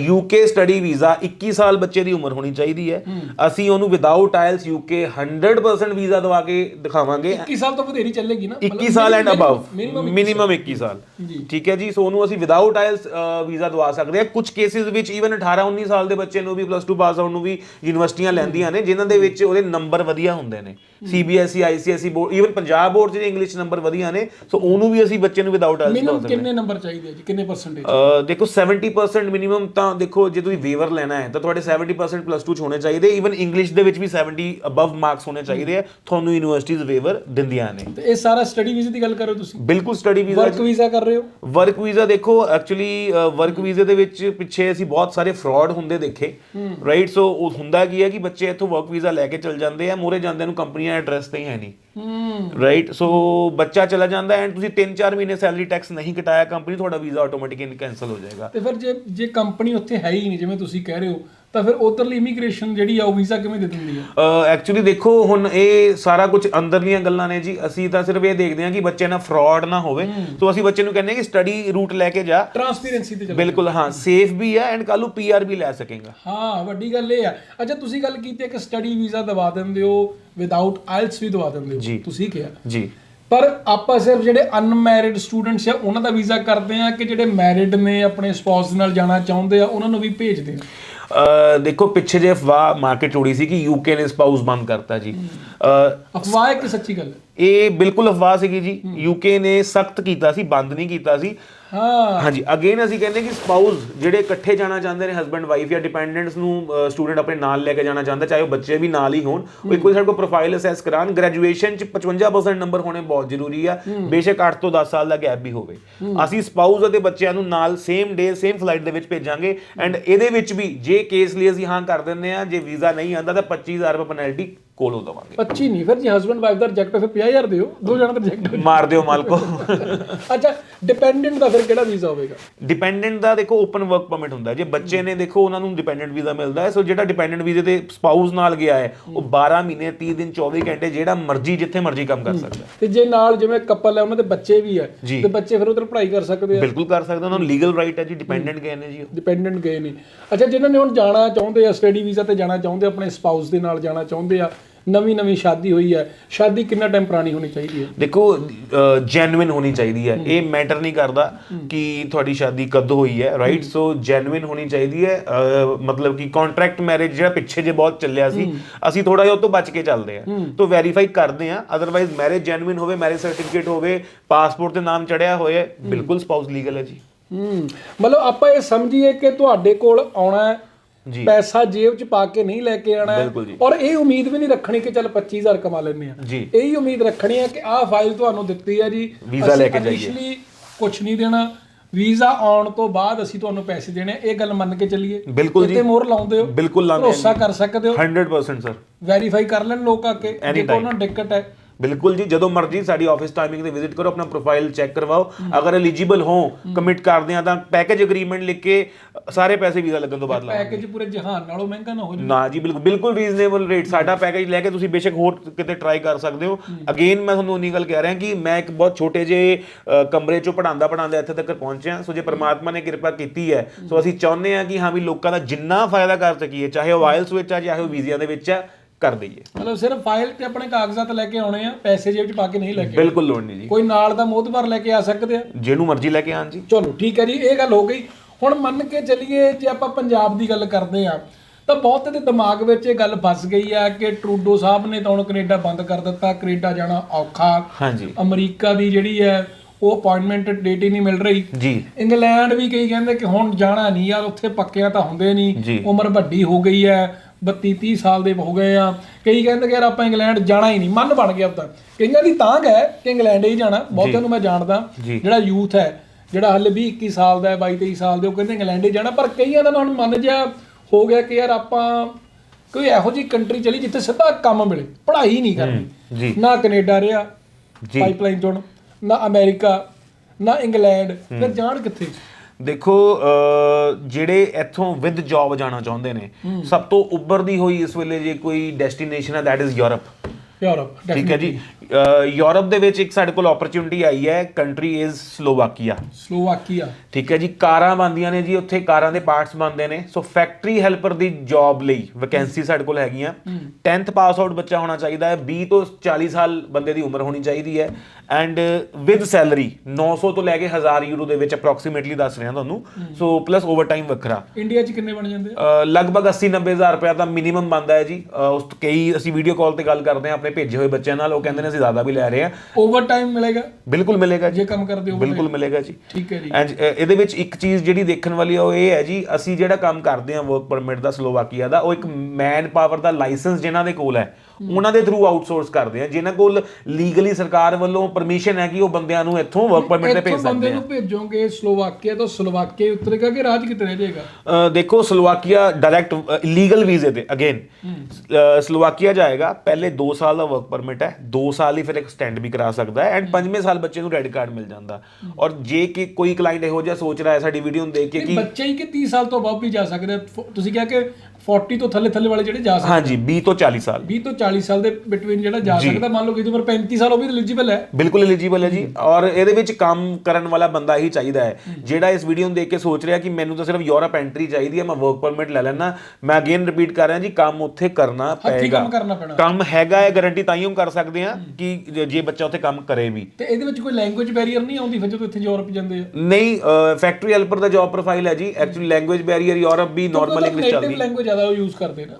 ਯੂਕੇ ਸਟੱਡੀ ਵੀਜ਼ਾ 21 ਸਾਲ ਬੱਚੇ ਦੀ ਉਮਰ ਹੋਣੀ ਚਾਹੀਦੀ ਹੈ। ਅਸੀਂ ਉਹਨੂੰ ਵਿਦਆਊਟ ਆਇਲਸ ਯੂਕੇ 100% ਵੀਜ਼ਾ ਦਵਾ ਕੇ ਦਿਖਾਵਾਂਗੇ। 21 ਸਾਲ ਤੋਂ ਬਥੇਰੀ ਚੱਲੇਗੀ ਨਾ। 21 ਸਾਲ ਐਂਡ ਅਬਵ ਮਿਨੀਮਮ ਮਿਨੀਮਮ 21 ਸਾਲ। ਠੀਕ ਹੈ ਜੀ ਸੋ ਉਹਨੂੰ ਅਸੀਂ ਵਿਦਆਊਟ ਆਇਲਸ ਵੀਜ਼ਾ ਦਵਾ ਸਕਦੇ ਹਾਂ। ਕੁਝ ਕੇਸਿਸ ਵਿੱਚ ਈਵਨ 18 19 ਸਾਲ ਦੇ ਬੱਚੇ ਨੂੰ ਵੀ ਪਲੱਸ 2 ਪਾਸ ਆਊਟ ਨੂੰ ਵੀ ਯੂਨੀਵਰਸਿਟੀਆਂ ਲੈਂਦੀਆਂ ਨੇ ਜਿਨ੍ਹਾਂ ਦੇ ਵਿੱਚ ਉਹਦੇ ਨੰਬਰ ਵਧੀਆ ਹੁੰਦੇ ਨੇ। CBSE ICSE board even Punjab board 'ਚ ਇੰਗਲਿਸ਼ ਨੰਬਰ ਵਧੀਆ ਨੇ। ਸੋ ਉਹਨੂੰ ਵੀ ਅਸੀਂ ਬੱਚੇ ਨੂੰ ਵਿਦਆਊਟ ਆਇਲਸ ਦਵਾ ਸਕਦੇ ਹਾਂ। ਨੰਬਰ ਚਾਹੀਦੇ ਆ ਜੀ? ਕਿੰਨੇ ਪਰਸੈਂਟੇਜ ਦੇਖੋ 70% ਮਿਨੀਮਮ ਤਾਂ ਦੇਖੋ ਜੇ ਤੁਸੀਂ ਵੇਵਰ ਲੈਣਾ ਹੈ ਤਾਂ ਤੁਹਾਡੇ 70% ਪਲੱਸ 2 ਚ ਹੋਣੇ ਚਾਹੀਦੇ। ਈਵਨ ਇੰਗਲਿਸ਼ ਦੇ ਵਿੱਚ ਵੀ 70 ਅਬਵ ਮਾਰਕਸ ਹੋਣੇ ਚਾਹੀਦੇ ਆ। ਤੁਹਾਨੂੰ ਯੂਨੀਵਰਸਿਟੀਜ਼ ਵੇਵਰ ਦਿੰਦੀਆਂ ਨੇ। ਤੇ ਇਹ ਸਾਰਾ ਸਟੱਡੀ ਵੀਜ਼ਾ ਦੀ ਗੱਲ ਕਰ ਰਹੇ ਹੋ ਤੁਸੀਂ? ਬਿਲਕੁਲ ਸਟੱਡੀ ਵੀਜ਼ਾ ਵਰਕ ਵੀਜ਼ਾ ਕਰ ਰਹੇ ਹੋ? ਵਰਕ ਵੀਜ਼ਾ ਦੇਖੋ ਐਕਚੁਅਲੀ ਵਰਕ ਵੀਜ਼ੇ ਦੇ ਵਿੱਚ ਪਿੱਛੇ ਅਸੀਂ ਬਹੁਤ ਸਾਰੇ ਫਰਾਡ ਹੁੰਦੇ ਦੇਖੇ। ਰਾਈਟ ਸੋ ਉਹ ਹੁੰਦਾ ਕੀ ਹੈ ਕਿ ਬੱਚੇ ਇੱਥੋਂ ਵਰਕ ਵੀਜ਼ਾ ਲੈ ਕੇ ਚਲ ਜਾਂਦੇ ਆ ਮੂਰੇ ਜਾਂਦੇ ਨੂੰ ਕੰਪਨੀਆਂ ਐਡਰੈਸ ਤੇ ਹੀ ਹੈ ਨਹੀਂ। ਰਾਈਟ ਸੋ ਬੱਚਾ ਚਲਾ ਜਾਂਦਾ ਐਂਡ ਤੁਸੀਂ 3-4 ਮਹੀਨੇ ਸੈਲਰੀ ਟੈਕਸ ਨਹੀਂ ਕਟਾਇਆ ਕੰਪਨੀ ਤੁਹਾਡਾ ਵੀਜ਼ਾ ਆਟੋਮੈਟਿਕਲੀ ਕੈਨਸਲ ਹੋ ਜਾਏਗਾ। ਤੇ ਫਿਰ ਜੇ ਜੇ ਕੰਪਨੀ ਉੱਥੇ ਹੈ ਹੀ ਨਹੀਂ ਜਿਵੇਂ ਤੁਸੀਂ ਕਹਿ ਰਹੇ ਹੋ ਤਾਂ ਫਿਰ ਉਧਰਲੀ ਇਮੀਗ੍ਰੇਸ਼ਨ ਜਿਹੜੀ ਆ ਉਹ ਵੀਜ਼ਾ ਕਿਵੇਂ ਦੇ ਦਿੰਦੀ ਆ? ਐਕਚੁਅਲੀ ਦੇਖੋ ਹੁਣ ਇਹ ਸਾਰਾ ਕੁਝ ਅੰਦਰਲੀਆਂ ਗੱਲਾਂ ਨੇ ਜੀ। ਅਸੀਂ ਤਾਂ ਸਿਰਫ ਇਹ ਦੇਖਦੇ ਹਾਂ ਕਿ ਬੱਚੇ ਨਾਲ ਫਰਾਡ ਨਾ ਹੋਵੇ। ਸੋ ਅਸੀਂ ਬੱਚੇ ਨੂੰ ਕਹਿੰਦੇ ਹਾਂ ਕਿ ਸਟੱਡੀ ਰੂਟ ਲੈ ਕੇ ਜਾ। ਟਰਾਂਸਪੇਰੈਂਸੀ ਤੇ ਚੱਲ ਬਿਲਕੁਲ ਹਾਂ ਸੇਫ ਵੀ ਹੈ ਐਂਡ ਕੱਲ੍ਹ ਨੂੰ ਪੀਆਰ ਵੀ ਲੈ ਸਕੇਗਾ। ਹਾਂ ਵੱਡੀ ਗੱਲ ਇਹ ਆ। ਅੱਛਾ ਤੁਸੀਂ ਗੱਲ ਕੀਤੀ ਹੈ ਕਿ ਸਟੱਡੀ ਵੀਜ਼ਾ ਦਵਾ ਦਿੰਦੇ ਹੋ ਵਿਦਆਊਟ ਆਇਲਸ ਵੀ ਦਵਾ ਦਿੰਦੇ। ਹੋ। ਤੁਸੀਂ ਕਿਹਾ। ਜੀ। ਪਰ ਆਪਾਂ ਸਿਰਫ ਜਿਹੜੇ ਅਨਮੈਰਿਡ ਸਟੂਡੈਂਟਸ ਆ ਉਹਨਾਂ ਦਾ ਵੀਜ਼ਾ ਕਰਦੇ ਆ ਕਿ ਜਿਹੜੇ ਮੈਰਿਡ ਨੇ ਆਪਣੇ ਸਪਾਊਸ ਨਾਲ ਜਾਣਾ ਚਾਹੁੰਦੇ ਆ ਉਹਨਾਂ ਨੂੰ ਵੀ ਭੇਜਦੇ ਆ। ਦੇਖੋ ਪਿੱਛੇ ਜੇ ਅਫਵਾਹ ਮਾਰਕੀਟ ਉੜੀ ਸੀ ਕਿ ਯੂਕੇ ਨੇ ਸਪਾਊਸ ਬੰਦ ਕਰਤਾ ਜੀ। ਅਹ ਅਫਵਾਹ ਹੈ ਕਿ ਸੱਚੀ ਗੱਲ ਹੈ। ਇਹ ਬਿਲਕੁਲ ਅਫਵਾਹ ਸੀਗੀ ਜੀ। ਯੂਕੇ ਨੇ ਸਖਤ ਕੀਤਾ ਸੀ ਬੰਦ ਨਹੀਂ ਕੀਤਾ ਸੀ। ਹਾਂ। ਹਾਂਜੀ ਅਗੇਨ ਅਸੀਂ ਕਹਿੰਦੇ ਕਿ ਸਪਾਊਸ ਜਿਹੜੇ ਇਕੱਠੇ ਜਾਣਾ ਚਾਹੁੰਦੇ ਨੇ ਹਸਬੰਡ ਵਾਈਫ ਜਾਂ ਡਿਪੈਂਡੈਂਟਸ ਨੂੰ ਸਟੂਡੈਂਟ ਆਪਣੇ ਨਾਲ ਲੈ ਕੇ ਜਾਣਾ ਚਾਹੁੰਦਾ ਚਾਹੇ ਉਹ ਬੱਚੇ ਵੀ ਨਾਲ ਹੀ ਹੋਣ ਉਹ ਇੱਕ ਵਾਰੀ ਸਾਡੇ ਕੋਲ ਪ੍ਰੋਫਾਈਲ ਅਸੈਸ ਕਰਾਣ ਗ੍ਰੈਜੂਏਸ਼ਨ ਚ 55% ਨੰਬਰ ਹੋਣੇ ਬਹੁਤ ਜ਼ਰੂਰੀ ਆ। ਬੇਸ਼ੱਕ 8 ਤੋਂ 10 ਸਾਲ ਦਾ ਗੈਪ ਵੀ ਹੋਵੇ। ਅਸੀਂ ਸਪਾਊਸ ਅਤੇ ਬੱਚਿਆਂ ਨੂੰ ਨਾਲ ਸੇਮ ਡੇ ਸੇਮ ਫਲਾਈਟ ਦੇ ਵਿੱਚ ਭੇਜਾਂਗੇ ਐਂਡ ਇਹਦੇ ਵਿੱਚ ਵੀ ਜੇ ਕੇਸ ਲਈ ਅਸੀਂ ਹਾਂ ਕਰ ਦਿੰਦੇ ਆ ਜੇ ਵੀਜ਼ਾ ਨਹੀਂ ਆਂਦਾ ਤਾਂ 25000 ਰੁਪਏ ਪੈਨਲਟੀ ਕੋਲੋਂ ਦਵਾਂਗੇ। 25 ਨਹੀਂ ਫਿਰ ਜੇ ਹਸਬੰਡ ਵਾਈਫ ਦਾ ਰਿਜੈਕਟ ਫਿਰ 50000 ਦਿਓ। ਦੋ ਜਣਾਂ ਦਾ ਰਿਜੈਕਟ ਮਾਰ ਦਿਓ ਮਾਲਕੋ। ਅੱਛਾ ਡਿਪੈਂਡੈਂਟ ਦਾ ਫਿਰ ਕਿਹੜਾ ਵੀਜ਼ਾ ਹੋਵੇਗਾ? ਡਿਪੈਂਡੈਂਟ ਦਾ ਦੇਖੋ ਓਪਨ ਵਰਕ ਪਰਮਿਟ ਹੁੰਦਾ। ਜੇ ਬੱਚੇ ਨੇ ਦੇਖੋ ਉਹਨਾਂ ਨੂੰ ਡਿਪੈਂਡੈਂਟ ਵੀਜ਼ਾ ਮਿਲਦਾ ਹੈ। ਸੋ ਜਿਹੜਾ ਡਿਪੈਂਡੈਂਟ ਵੀਜ਼ੇ ਤੇ ਸਪਾਊਸ ਨਾਲ ਗਿਆ ਹੈ ਉਹ 12 ਮਹੀਨੇ 30 ਦਿਨ 24 ਘੰਟੇ ਜਿਹੜਾ ਮਰਜ਼ੀ ਜਿੱਥੇ ਮਰਜ਼ੀ ਕੰਮ ਕਰ ਸਕਦਾ ਤੇ ਜੇ ਨਾਲ ਜਿਵੇਂ ਕਪਲ ਹੈ ਉਹਨਾਂ ਦੇ ਬੱਚੇ ਵੀ ਹੈ। ਤੇ ਬੱਚੇ ਫਿਰ ਉਧਰ ਪੜ੍ਹਾਈ ਕਰ ਸਕਦੇ ਆ। ਬਿਲਕੁਲ ਕਰ ਸਕਦਾ ਉਹਨਾਂ ਨੂੰ ਲੀਗਲ ਰਾਈਟ ਹੈ ਜੀ। ਡਿਪੈਂਡੈਂਟ ਗਏ ਨੇ ਜੀ। ਡਿਪੈਂਡੈਂਟ ਗਏ ਨੇ। ਅੱਛਾ ਜਿਨ੍ਹਾਂ ਨੇ ਹੁਣ ਜਾਣਾ ਚਾਹੁੰਦੇ ਆ ਸਟੱਡੀ ਵੀਜ਼ਾ ਤੇ ਜਾਣਾ ਚਾਹੁੰਦੇ ਆ, ਆਪਣੇ ਸਪਾਊਸ ਦੇ ਨਾਲ ਜਾਣਾ ਚਾਹੁੰਦੇ ਆ ਨਵੀਂ ਨਵੀਂ ਸ਼ਾਦੀ ਹੋਈ ਹੈ। ਸ਼ਾਦੀ ਕਿੰਨਾ ਟਾਈਮ ਪੁਰਾਣੀ ਹੋਣੀ ਚਾਹੀਦੀ ਹੈ? ਦੇਖੋ ਜੈਨੂਇਨ ਹੋਣੀ ਚਾਹੀਦੀ ਹੈ। ਇਹ ਮੈਟਰ ਨਹੀਂ ਕਰਦਾ ਕਿ ਤੁਹਾਡੀ ਸ਼ਾਦੀ ਕਦ ਹੋਈ ਹੈ ਰਾਈਟ ਸੋ ਜੈਨੂਇਨ ਹੋਣੀ ਚਾਹੀਦੀ ਹੈ। ਮਤਲਬ ਕਿ ਕੰਟਰੈਕਟ ਮੈਰਿਜ ਜਿਹੜਾ ਪਿੱਛੇ ਜੇ ਬਹੁਤ ਚੱਲਿਆ ਸੀ ਅਸੀਂ ਥੋੜਾ ਜਿਹਾ ਉਹ ਤੋਂ ਬਚ ਕੇ ਚੱਲਦੇ ਆ ਤੋਂ ਵੈਰੀਫਾਈ ਕਰਦੇ ਆ ਅਦਰਵਾਈਜ਼ ਮੈਰਿਜ ਜੈਨੂਇਨ ਹੋਵੇ ਮੈਰਿਜ ਸਰਟੀਫਿਕੇਟ ਹੋਵੇ ਪਾਸਪੋਰਟ ਤੇ ਨਾਮ ਚੜਿਆ ਹੋਇਆ ਹੈ, ਬਿਲਕੁਲ ਸਪਾਊਸ ਲੀਗਲ ਹੈ ਜੀ। ਹੂੰ। ਮਤਲਬ ਆਪਾਂ ਇਹ ਸਮਝੀਏ ਕਿ ਤੁਹਾਡੇ ਕੋਲ ਆਉਣਾ ਹੈ ਪੈਸਾ ਜੇਬ 'ਚ ਪਾ ਕੇ ਨਹੀਂ ਲੈ ਕੇ ਆਣਾ। ਹੈ। ਔਰ ਇਹ ਉਮੀਦ ਵੀ ਨਹੀਂ ਰੱਖਣੀ ਕਿ ਚੱਲ 25000 ਕਮਾ ਲੈਣੇ ਆ ਇਹੀ ਉਮੀਦ ਰੱਖਣੀ ਹੈ ਕਿ ਆਹ ਫਾਈਲ ਤੁਹਾਨੂੰ ਦਿੱਤੀ ਹੈ ਜੀ। ਵੀਜ਼ਾ ਲੈ ਕੇ ਜਾਈਏ। ਕੁਝ ਨਹੀਂ ਦੇਣਾ। ਵੀਜ਼ਾ ਆਉਣ ਤੋਂ ਬਾਅਦ ਅਸੀਂ ਤੁਹਾਨੂੰ ਪੈਸੇ ਦੇਣੇ। ਆ। ਇਹ ਗੱਲ ਮੰਨ ਕੇ ਚੱਲੀਏ। ਬਿਲਕੁਲ ਜੀ। ਮੋਹਰ ਲਾਉਂਦੇ ਹੋ। ਬਿਲਕੁਲ ਲਾਂਗੇ ਭਰੋਸਾ ਕਰ ਸਕਦੇ ਹੋ। 100% ਸਰ ਵੈਰੀਫਾਈ ਕਰ ਲੈਣ ਲੋਕ ਆ ਕੇ। ਜੇ Anytime. ਉਹਨਾਂ ਨੂੰ ਦਿੱਕਤ ਹੈ ਬਿਲਕੁਲ ਜੀ ਜਦੋਂ ਮਰਜ਼ੀ ਸਾਡੀ ਆਫਿਸ ਟਾਈਮਿੰਗ ਤੇ ਵਿਜ਼ਿਟ ਕਰੋ ਆਪਣਾ ਪ੍ਰੋਫਾਈਲ ਚੈੱਕ ਕਰਵਾਓ। ਅਗਰ ਐਲੀਜੀਬਲ ਹੋ ਕਮਿਟ ਕਰਦੇ ਆ ਤਾਂ ਪੈਕੇਜ ਅਗਰੀਮੈਂਟ ਲਿਖ ਕੇ ਸਾਰੇ ਪੈਸੇ ਵੀਜ਼ਾ ਲੱਗਣ ਤੋਂ ਬਾਅਦ ਲਾਓ ਪੈਕੇਜ ਪੂਰੇ ਜਹਾਨ ਨਾਲੋਂ ਮਹਿੰਗਾ ਨਾ ਹੋ ਜਾਵੇ। ਨਾ ਜੀ ਬਿਲਕੁਲ ਬਿਲਕੁਲ ਰੀਜ਼ਨੇਬਲ ਰੇਟ ਸਾਡਾ ਪੈਕੇਜ ਲੈ ਕੇ ਤੁਸੀਂ ਬੇਸ਼ੱਕ ਹੋਰ ਕਿਤੇ ਟਰਾਈ ਕਰ ਸਕਦੇ ਹੋ। ਅਗੇਨ ਮੈਂ ਤੁਹਾਨੂੰ ਉਨੀ ਗੱਲ ਕਹਿ ਰਿਹਾ ਕਿ ਮੈਂ ਇੱਕ ਬਹੁਤ ਛੋਟੇ ਜਿਹੇ ਕਮਰੇ ਚੋਂ ਪੜਾਉਂਦਾ ਪੜਾਉਂਦਾ ਇੱਥੇ ਤੱਕ ਪਹੁੰਚਿਆ। ਸੋ ਜੇ ਪ੍ਰਮਾਤਮਾ ਨੇ ਕਿਰਪਾ ਕੀਤੀ ਹੈ ਸੋ ਅਸੀਂ ਚਾਹੁੰਦੇ ਹਾਂ ਕਿ ਹਾਂ ਵੀ ਲੋਕਾਂ ਦਾ ਜਿੰਨਾ ਫਾਇਦਾ ਕਰ ਸਕੀਏ ਚਾਹੇ ਉਹ ਵਾਇਲਸ ਵਿੱਚ ਆ ਚਾਹੇ ਉਹ ਵੀਜ਼ਿਆਂ ਦੇ ਵਿੱਚ ਆ ਕਰ ਦਈਏ। ਮਤਲਬ ਸਿਰਫ ਫਾਈਲ ਤੇ ਆਪਣੇ ਕਾਗਜ਼ਾਤ ਲੈ ਕੇ ਆਉਣੇ ਆ ਪੈਸੇ ਜੇਬ 'ਚ ਪਾ ਕੇ ਨਹੀਂ ਲੈ ਕੇ ਬਿਲਕੁਲ ਲੋੜ ਨਹੀਂ ਜੀ। ਕੋਈ ਨਾਲ ਦਾ ਮੋਹਤਬਰ ਲੈ ਕੇ ਆ ਸਕਦੇ ਆ? ਜਿਹਨੂੰ ਮਰਜ਼ੀ ਲੈ ਕੇ ਆਣ ਜੀ। ਚਲੋ ਠੀਕ ਹੈ ਜੀ ਇਹ ਗੱਲ ਹੋ ਗਈ। ਹੁਣ ਮੰਨ ਕੇ ਚੱਲੀਏ ਜੇ ਆਪਾਂ ਪੰਜਾਬ ਦੀ ਗੱਲ ਕਰਦੇ ਆ ਤਾਂ ਬਹੁਤ ਦੇ ਦਿਮਾਗ ਵਿੱਚ ਇਹ ਗੱਲ ਫਸ ਗਈ ਆ ਕਿ ਟਰੂਡੋ ਸਾਹਿਬ ਨੇ ਤਾਂ ਹੁਣ ਕੈਨੇਡਾ ਬੰਦ ਕਰ ਦਿੱਤਾ ਕੈਨੇਡਾ ਜਾਣਾ ਔਖਾ। ਹਾਂਜੀ। ਅਮਰੀਕਾ ਦੀ ਜਿਹੜੀ ਹੈ ਉਹ ਅਪਾਇੰਟਮੈਂਟ ਡੇਟ ਹੀ ਨਹੀਂ ਮਿਲ ਰਹੀ। ਜੀ। ਇੰਗਲੈਂਡ ਵੀ ਕਈ ਕਹਿੰਦੇ ਕਿ ਹੁਣ ਜਾਣਾ ਨਹੀਂ ਯਾਰ ਉੱਥੇ ਪੱਕਿਆ ਤਾਂ ਹੁੰਦੇ ਜੀ। ਨਹੀਂ ਉਮਰ ਵੱਡੀ ਹੋ ਗਈ ਹੈ 32 30 ਸਾਲ ਦੇ ਹੋ ਗਏ ਆ। ਕਈ ਕਹਿੰਦੇ ਕਿ ਯਾਰ ਆਪਾਂ ਇੰਗਲੈਂਡ ਜਾਣਾ ਹੀ ਨਹੀਂ ਮਨ ਬਣ ਗਿਆ ਤਾਂ ਕਈਆਂ ਦੀ ਤਾਂਗ ਹੈ ਕਿ ਇੰਗਲੈਂਡ ਹੀ ਜਾਣਾ ਬਹੁਤਿਆਂ ਨੂੰ ਮੈਂ ਜਾਣਦਾ ਜੀ। ਜਿਹੜਾ ਯੂਥ ਹੈ ਜਿਹੜਾ ਹਲੇ 20 21 ਸਾਲ ਦਾ ਹੈ 22 23 ਸਾਲ ਦੇ ਉਹ ਕਹਿੰਦੇ ਇੰਗਲੈਂਡ ਹੀ ਜਾਣਾ ਪਰ ਕਈਆਂ ਦਾ ਹੁਣ ਮਨ ਜਿਹਾ ਹੋ ਗਿਆ ਕਿ ਯਾਰ ਆਪਾਂ ਕੋਈ ਇਹੋ ਜਿਹੀ ਕੰਟਰੀ ਚਲੀ ਜਿੱਥੇ ਸਿੱਧਾ ਕੰਮ ਮਿਲੇ ਪੜ੍ਹਾਈ ਨਹੀਂ ਕਰਨੀ। ਜੀ। ਨਾ ਕੈਨੇਡਾ ਰਿਹਾ ਜੀ। ਪਾਈਪਲਾਈਨ ਚੋਂ ਨਾ ਅਮਰੀਕਾ ਨਾ ਇੰਗਲੈਂਡ ਫਿਰ ਜਾਣ ਕਿੱਥੇ? ਦੇਖੋ ਜਿਹੜੇ ਇੱਥੋਂ ਵਿਦ ਜੌਬ ਜਾਣਾ ਚਾਹੁੰਦੇ ਨੇ ਸਭ ਤੋਂ ਉੱਭਰਦੀ ਹੋਈ ਇਸ ਵੇਲੇ ਜੇ ਕੋਈ ਡੈਸਟੀਨੇਸ਼ਨ ਹੈ ਥੈਟ ਇਜ਼ ਯੂਰਪ ਯੂਰਪ ਠੀਕ ਹੈ ਜੀ? ਯੂਰਪ ਦੇ ਵਿੱਚ ਇੱਕ ਸਾਡੇ ਕੋਲ ਓਪਰਚ्युनिटी ਆਈ ਹੈ ਕੰਟਰੀ ਇਜ਼ ਸਲੋਵਾਕੀਆ ਸਲੋਵਾਕੀਆ ਠੀਕ ਹੈ ਜੀ? ਕਾਰਾਂ ਬੰਦੀਆਂ ਨੇ ਜੀ ਉੱਥੇ ਕਾਰਾਂ ਦੇ ਪਾਰਟਸ ਬੰਦੇ ਨੇ। ਸੋ ਫੈਕਟਰੀ ਹੈਲਪਰ ਦੀ ਜੌਬ ਲਈ ਵੈਕੈਂਸੀ ਸਾਡੇ ਕੋਲ ਹੈਗੀਆਂ। 10th ਪਾਸ ਆਊਟ ਬੱਚਾ ਹੋਣਾ ਚਾਹੀਦਾ ਹੈ। 20 ਤੋਂ 40 ਸਾਲ ਬੰਦੇ ਦੀ ਉਮਰ ਹੋਣੀ ਚਾਹੀਦੀ ਹੈ। ਐਂਡ ਵਿਦ ਸੈਲਰੀ 900 ਤੋਂ ਲੈ ਕੇ 1000 ਯੂਰੋ ਦੇ ਵਿੱਚ ਅਪਰੋਕਸੀਮੇਟਲੀ ਦੱਸ ਰਿਹਾ ਤੁਹਾਨੂੰ। ਸੋ ਪਲੱਸ ਓਵਰਟਾਈਮ ਵੱਖਰਾ। ਇੰਡੀਆ 'ਚ ਕਿੰਨੇ ਬਣ ਜਾਂਦੇ ਲਗਭਗ 80 90000 ਰੁਪਏ ਦਾ ਮਿਨੀਮਮ ਬਣਦਾ ਹੈ ਜੀ। ਉਸ ਤੋਂ ਕਈ ਅਸੀਂ ਵੀਡੀਓ ਕਾਲ ਤੇ ਗੱਲ ਕਰਦੇ ਹਾਂ ਆਪਣੇ ਭੇਜੇ ਹੋਏ ਬੱਚਿਆਂ ਨਾਲ। ਉਹ ਕਹਿੰਦੇ ਨੇ ਅਸੀਂ ਜ਼ਿਆਦਾ ਵੀ ਲੈ ਰਹੇ ਹਾਂ। ਓਵਰ ਟਾਈਮ ਮਿਲੇਗਾ? ਬਿਲਕੁਲ ਮਿਲੇਗਾ ਜੀ। ਜੇ ਕੰਮ ਕਰਦੇ ਹੋ ਬਿਲਕੁਲ ਮਿਲੇਗਾ ਜੀ। ਠੀਕ ਹੈ ਜੀ। ਐਂਡ ਇਹਦੇ ਵਿੱਚ ਇੱਕ ਚੀਜ਼ ਜਿਹੜੀ ਦੇਖਣ ਵਾਲੀ ਆ ਉਹ ਇਹ ਹੈ ਜੀ ਅਸੀਂ ਜਿਹੜਾ ਕੰਮ ਕਰਦੇ ਹਾਂ ਵਰਕ ਪਰਮਿਟ ਦਾ ਸਲੋਵਾਕੀਆ ਦਾ ਉਹ ਇੱਕ ਮੈਨ ਪਾਵਰ ਦਾ ਲਾਇਸੈਂਸ ਜਿਨ੍ਹਾਂ ਦੇ ਕੋਲ ਹੈ ਉਹਨਾਂ ਦੇ ਥਰੂ ਆਊਟਸੋਰਸ ਕਰਦੇ ਆ ਜਿਨ੍ਹਾਂ ਕੋਲ ਲੀਗਲੀ ਸਰਕਾਰ ਵੱਲੋਂ ਪਰਮਿਸ਼ਨ ਹੈ ਕਿ ਉਹ ਬੰਦਿਆਂ ਨੂੰ ਇੱਥੋਂ ਵਰਕ ਪਰਮਿਟ ਤੇ ਭੇਜ ਇੱਥੋਂ ਬੰਦੇ ਸਕਦੇ ਆ ਨੂੰ ਭੇਜੋਗੇ ਸਲੋਵਾਕੀਆ ਤੋਂ ਸਲੋਵਾਕੀਆ ਉਤਰੇਗਾ ਕਿ ਰਾਜ ਕਿਤੇ ਰਹਿ ਜਾਏਗਾ? ਅ, ਦੇਖੋ ਸਲੋਵਾਕੀਆ ਡਾਇਰੈਕਟ ਲੀਗਲ ਵੀਜ਼ੇ ਤੇ ਅਗੇਨ ਸਲੋਵਾਕੀਆ ਜਾਏਗਾ ਪਹਿਲੇ 2 ਸਾਲ ਦਾ ਵਰਕ ਪਰਮਿਟ ਹੈ 2 ਸਾਲ ਹੀ ਫਿਰ ਐਕਸਟੈਂਡ ਵੀ ਕਰਾ ਸਕਦਾ ਹੈ ਐਂਡ ਪੰਜਵੇਂ ਸਾਲ ਬੱਚੇ ਨੂੰ ਰੈੱਡ ਕਾਰਡ ਮਿਲ ਜਾਂਦਾ। ਔਰ ਜੇ ਕਿ ਕੋਈ ਕਲਾਇੰਟ ਇਹੋ ਜਿਹਾ ਸੋਚ ਰਿਹਾ ਹੈ ਸਾਡੀ ਵੀਡੀਓ ਨੂੰ ਦੇਖ ਕੇ ਕਿ ਬੱਚੇ ਹੀ ਕਿ 30 ਸਾਲ ਤੋਂ ਬਾਅਦ ਵੀ ਜਾ ਸਕਦੇ ਆ। ਫ- ਤੁਸੀਂ ਕਿਹਾ ਕਿ 40 ਤੋਂ ਥੱਲੇ ਥੱਲੇ ਵਾਲੇ ਜਿਹੜੇ ਜਾ ਸਕਦੇ ਹਾਂਜੀ 20 ਤੋਂ 40 ਸਾਲ। 20 ਤੋਂ 40 ਸਾਲ ਦੇ ਬਿਟਵੀਨ ਜਿਹੜਾ ਜਾ ਸਕਦਾ ਮੰਨ ਲਓ ਕਿ ਉਮਰ 35 ਸਾਲ ਉਹ ਵੀ ਐਲੀਜੀਬਲ ਹੈ। ਬਿਲਕੁਲ ਐਲੀਜੀਬਲ ਹੈ ਜੀ। ਔਰ ਇਹਦੇ ਵਿੱਚ ਕੰਮ ਕਰਨ ਵਾਲਾ ਬੰਦਾ ਹੀ ਚਾਹੀਦਾ ਹੈ। ਜਿਹੜਾ ਇਸ ਵੀਡੀਓ ਨੂੰ ਦੇਖ ਕੇ ਸੋਚ ਰਿਹਾ ਕਿ ਮੈਨੂੰ ਤਾਂ ਸਿਰਫ ਯੂਰਪ ਐਂਟਰੀ ਚਾਹੀਦੀ ਹੈ ਮੈਂ ਵਰਕ ਪਰਮਿਟ ਲੈ ਲੈਣਾ ਮੈਂ ਅਗੇਨ ਰਿਪੀਟ ਕਰ ਰਿਹਾ ਜੀ ਕੰਮ ਉੱਥੇ ਕਰਨਾ ਹੱਥੀਂ ਪਏਗਾ। ਕੰਮ ਕਰਨਾ ਪੈਣਾ। ਕੰਮ ਹੈਗਾ ਹੈ ਗਾਰੰਟੀ ਤਾਂ ਹੀ ਹਮ ਕਰ ਸਕਦੇ ਹਾਂ। ਕਿ ਜੇ- ਜੇ ਬੱਚਾ ਉੱਥੇ ਕੰਮ ਕਰੇ ਵੀ। ਤੇ ਇਹਦੇ ਵਿੱਚ ਕੋਈ ਲੈਂਗੁਏਜ ਬੈਰੀਅਰ ਨਹੀਂ ਆਉਂਦੀ ਫਿਰ ਜਦੋਂ ਇੱਥੇ ਯੂਰਪ ਜਾਂਦੇ ਆ? ਨਹੀਂ ਫੈਕਟਰੀ ਹੈਲਪਰ ਦਾ ਜੌਬ ਪ੍ਰੋਫਾਈਲ ਹੈ ਜੀ। ਐਕਚੁਅਲੀ ਲੈਂਗੁਏਜ ਬੈਰੀਅਰ ਯੂਰਪ ਵੀ ਨਾਰਮਲ ਇੰਗਲਿਸ਼ ਚੱਲਦੀ। ਨੇਟਿਵ ਲੈਂਗੁਏਜ ਜ਼ਿਆਦਾ ਉਹ ਯੂਜ਼ ਕਰਦੇ ਨੇ।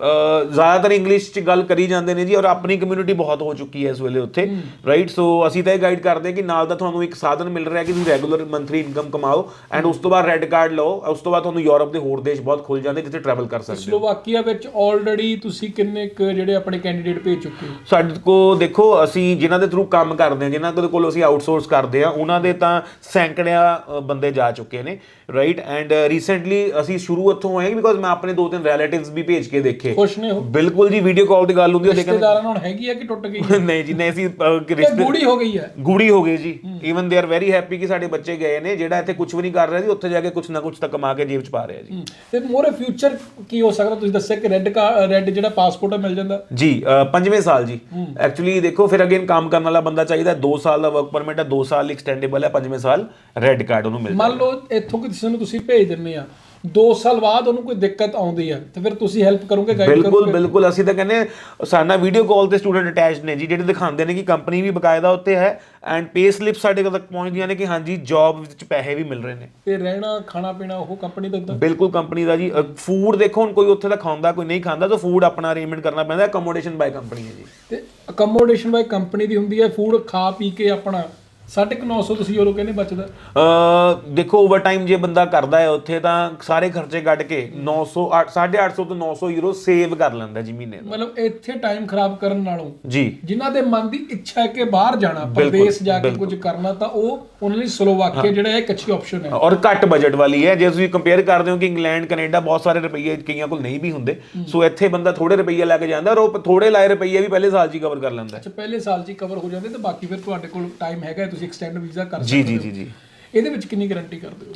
ਜ਼ਿਆਦਾਤਰ ਇੰਗਲਿਸ਼ ਚ ਗੱਲ ਕਰੀ ਜਾਂਦੇ ਨੇ ਜੀ ਔਰ ਆਪਣੀ ਕਮਿਊਨਿਟੀ ਬਹੁਤ ਹੋ ਚੁੱਕੀ ਹੈ ਇਸ ਵੇਲੇ ਉੱਥੇ ਰਾਈਟ ਸੋ ਅਸੀਂ ਤਾਂ ਇਹ ਗਾਈਡ ਕਰਦੇ ਕਿ ਨਾਲ ਦਾ ਤੁਹਾਨੂੰ ਇੱਕ ਸਾਧਨ ਮਿਲ ਰਿਹਾ ਕਿ ਤੁਸੀਂ ਰੈਗੂਲਰ ਮੰਥਲੀ ਇਨਕਮ ਕਮਾਓ ਐਂਡ ਉਸ ਤੋਂ ਬਾਅਦ ਰੈੱਡ ਕਾਰਡ ਲਓ ਉਸ ਤੋਂ ਬਾਅਦ ਤੁਹਾਨੂੰ ਯੂਰਪ ਦੇ ਹੋਰ ਦੇਸ਼ ਬਹੁਤ ਖੁੱਲ ਜਾਂਦੇ ਜਿੱਥੇ ਟਰੈਵਲ ਕਰ ਸਕਦੇ ਹੋ। ਸਲੋਵਾਕੀਆ ਵਿੱਚ ਆਲਰੇਡੀ ਤੁਸੀਂ ਕਿੰਨੇ ਕੁ ਜਿਹੜੇ ਆਪਣੇ ਕੈਂਡੀਡੇਟ ਭੇਜ ਚੁੱਕੇ ਹੋ? ਸਾਡੇ ਕੋ ਦੇਖੋ ਅਸੀਂ ਜਿਨ੍ਹਾਂ ਦੇ ਥਰੂ ਕੰਮ ਕਰਦੇ ਹਾਂ ਜਿਨ੍ਹਾਂ ਦੇ ਕੋਲ ਅਸੀਂ ਆਊਟਸੋਰਸ ਕਰਦੇ ਹਾਂ ਉਹਨਾਂ ਦੇ ਤਾਂ ਸੈਂਕੜਿਆਂ ਬੰਦੇ ਜਾ ਚੁੱਕੇ ਨੇ ਰਾਈਟ ਐਂਡ ਰੀਸੈਂਟਲੀ ਅਸੀਂ ਸ਼ੁਰੂ ਉੱਥੋਂ ਹੋਏ ਬਿਕੋਜ਼ ਮੈਂ ਆਪਣੇ ਦੋ ਤਿੰਨ ਰਿਲੇਟਿਵ ਰਿਲੇਟਿਵਸ ਵੀ ਭੇਜ ਕੇ ਦੇਖੇ। ਖੁਸ਼ ਨੇ ਉਹ। ਬਿਲਕੁਲ ਜੀ ਵੀਡੀਓ ਕਾਲ ਤੇ ਗੱਲ ਹੁੰਦੀ ਹੈ ਲੇਕਿਨ ਰਿਸ਼ਤੇਦਾਰਾਂ ਨਾਲ ਹੈਗੀ ਆ ਕਿ ਟੁੱਟ ਗਈ ਨਹੀਂ ਜੀ ਨਹੀਂ ਅਸੀਂ ਅਹ, ਕਿ ਇਹ ਰਿਸ਼ਤੇ ਗੂੜੀ ਹੋ ਗਈ ਹੈ? ਗੂੜੀ ਹੋ ਗਈ ਜੀ। Even they are very happy ਕਿ ਸਾਡੇ ਬੱਚੇ ਗਏ ਨੇ ਜਿਹੜਾ ਇੱਥੇ ਕੁਝ ਵੀ ਨਹੀਂ ਕਰ ਰਿਹਾ ਜੀ ਉੱਥੇ ਜਾ ਕੇ ਕੁਝ ਨਾ ਕੁਝ ਤਾਂ ਕਮਾ ਕੇ ਜੇਬ 'ਚ ਪਾ ਰਿਹਾ ਜੀ। ਹਮ, ਤੇ ਮੋਰੇ ਫਿਊਚਰ ਕੀ ਹੋ ਸਕਦਾ? ਤੁਸੀਂ ਦੱਸਿਆ ਕਿ ਰੈੱਡ ਰੈੱਡ ਜਿਹੜਾ ਪਾਸਪੋਰਟ ਮਿਲ ਜਾਂਦਾ? ਜੀ ਪੰਜਵੇਂ ਸਾਲ ਜੀ। ਐਕਚੁਅਲੀ ਦੇਖੋ ਫਿਰ ਅਗੇਨ ਕੰਮ ਕਰਨ ਵਾਲਾ ਬੰਦਾ ਚਾਹੀਦਾ 2 ਸਾਲ ਦਾ ਵਰਕ ਪਰਮਿਟ ਹੈ 2 ਸਾਲ ਐਕਸਟੈਂਡੇਬਲ ਹੈ ਪੰਜਵੇਂ ਸਾਲ ਰੈੱਡ ਕਾਰਡ ਉਹਨੂੰ ਮਿਲ ਮੰਨ ਲਓ ਇੱਥੋਂ ਕਿਸੇ ਨੂੰ ਤੁਸੀਂ ਭੇਜ ਦਿੰਦੇ ਆ 2 ਸਾਲ ਬਾਅਦ ਉਹਨੂੰ ਕੋਈ ਦਿੱਕਤ ਆਉਂਦੀ ਆ ਤੇ ਫਿਰ ਤੁਸੀਂ ਹੈਲਪ ਕਰੋਗੇ ਗਾਈਡ ਬਿਲਕੁਲ ਬਿਲਕੁਲ ਅਸੀਂ ਤਾਂ ਕਹਿੰਦੇ ਹਾਂ, ਸਾਡਾ ਵੀਡੀਓ ਕਾਲ ਤੇ ਸਟੂਡੈਂਟ ਅਟੈਚਡ ਨੇ ਜੀ ਜਿਹੜੇ ਦਿਖਾਉਂਦੇ ਨੇ ਕਿ ਕੰਪਨੀ ਵੀ ਬਕਾਇਦਾ ਉੱਤੇ ਹੈ ਐਂਡ ਪੇ ਸਲਿੱਪ ਸਾਡੇ ਕੋਲ ਤੱਕ ਪਹੁੰਚਦੀਆਂ ਨੇ ਕਿ ਹਾਂਜੀ ਜੌਬ ਵਿੱਚ ਪੈਸੇ ਵੀ ਮਿਲ ਰਹੇ ਨੇ। ਤੇ ਰਹਿਣਾ ਖਾਣਾ ਪੀਣਾ ਉਹ ਕੰਪਨੀ ਦਿੰਦਾ ਬਿਲਕੁਲ ਕੰਪਨੀ ਦਾ ਜੀ ਫੂਡ ਦੇਖੋ ਹੁਣ ਕੋਈ ਉੱਥੇ ਦਾ ਖਾਂਦਾ ਕੋਈ ਨਹੀਂ ਖਾਂਦਾ ਤਾਂ ਫੂਡ ਆਪਣਾ ਅਰੇਂਜਮੈਂਟ ਕਰਨਾ ਪੈਂਦਾ ਅਕਮੋਡੇਸ਼ਨ ਬਾਈ ਕੰਪਨੀ ਹੈ ਜੀ। ਤੇ ਅਕਮੋਡੇਸ਼ਨ ਬਾਈ ਕੰਪਨੀ ਦੀ ਹੁੰਦੀ ਹੈ ਫੂਡ ਖਾ ਪੀ ਕੇ ਆਪਣਾ। 950 ਤੁਸੀਂ ਯੂਰੋ ਕਹਿੰਦੇ ਬਚਦਾ? ਅ ਦੇਖੋ ਓਵਰ ਟਾਈਮ ਜੇ ਬੰਦਾ ਕਰਦਾ ਹੈ ਉੱਥੇ ਤਾਂ ਸਾਰੇ ਖਰਚੇ ਕੱਢ ਕੇ 900 850 ਤੋਂ 900 ਯੂਰੋ ਸੇਵ ਕਰ ਲੈਂਦਾ ਜੀ ਮਹੀਨੇ ਦਾ। ਮਤਲਬ ਇੱਥੇ ਟਾਈਮ ਖਰਾਬ ਕਰਨ ਨਾਲੋਂ ਜੀ। ਜਿਨ੍ਹਾਂ ਦੇ ਮਨ ਦੀ ਇੱਛਾ ਹੈ ਕਿ ਬਾਹਰ ਜਾਣਾ ਪ੍ਰਦੇਸ਼ ਜਾ ਕੇ ਕੁਝ ਕਰਨਾ ਤਾਂ ਉਹ ਉਹਨਾਂ ਲਈ ਸਲੋਵਾਕੀਆ ਜਿਹੜਾ ਹੈ ਇੱਕ ਅੱਛੀ ਆਪਸ਼ਨ ਹੈ। ਔਰ ਘੱਟ ਬਜਟ ਵਾਲੀ ਹੈ। ਜੇ ਤੁਸੀਂ ਕੰਪੇਅਰ ਕਰਦੇ ਹੋ ਕਿ ਇੰਗਲੈਂਡ ਕੈਨੇਡਾ ਬਹੁਤ ਸਾਰੇ ਰੁਪਈਏ ਕਈਆਂ ਕੋਲ ਨਹੀਂ ਵੀ ਹੁੰਦੇ ਸੋ ਇੱਥੇ ਬੰਦਾ ਥੋੜੇ ਰੁਪਈਏ ਲੈ ਕੇ ਜਾਂਦਾ ਔਰ ਉਹ ਥੋੜੇ ਲਾਏ ਰੁਪਈਏ ਵੀ ਪਹਿਲੇ ਸਾਲ 'ਚ ਹੀ ਕਵਰ ਕਰ ਲੈਂਦਾ। ਅੱਛਾ ਪਹਿਲੇ ਸਾਲ 'ਚ ਹੀ ਕਵਰ ਹੋ ਜਾਂਦੇ ਤੇ ਬਾਕੀ ਫਿਰ ਤੁਹਾਡੇ ਕੋਲ ਟਾਈਮ ਹੈਗਾ ਤੁਸੀਂ ਐਕਸਟੈਂਡ ਵੀਜ਼ਾ ਕਰ ਜੀ ਸਕਦੇ ਜੀ ਹੋ। ਜੀ ਜੀ। ਇਹਦੇ ਵਿੱਚ ਕਿੰਨੀ ਗਾਰੰਟੀ ਕਰਦੇ ਹੋ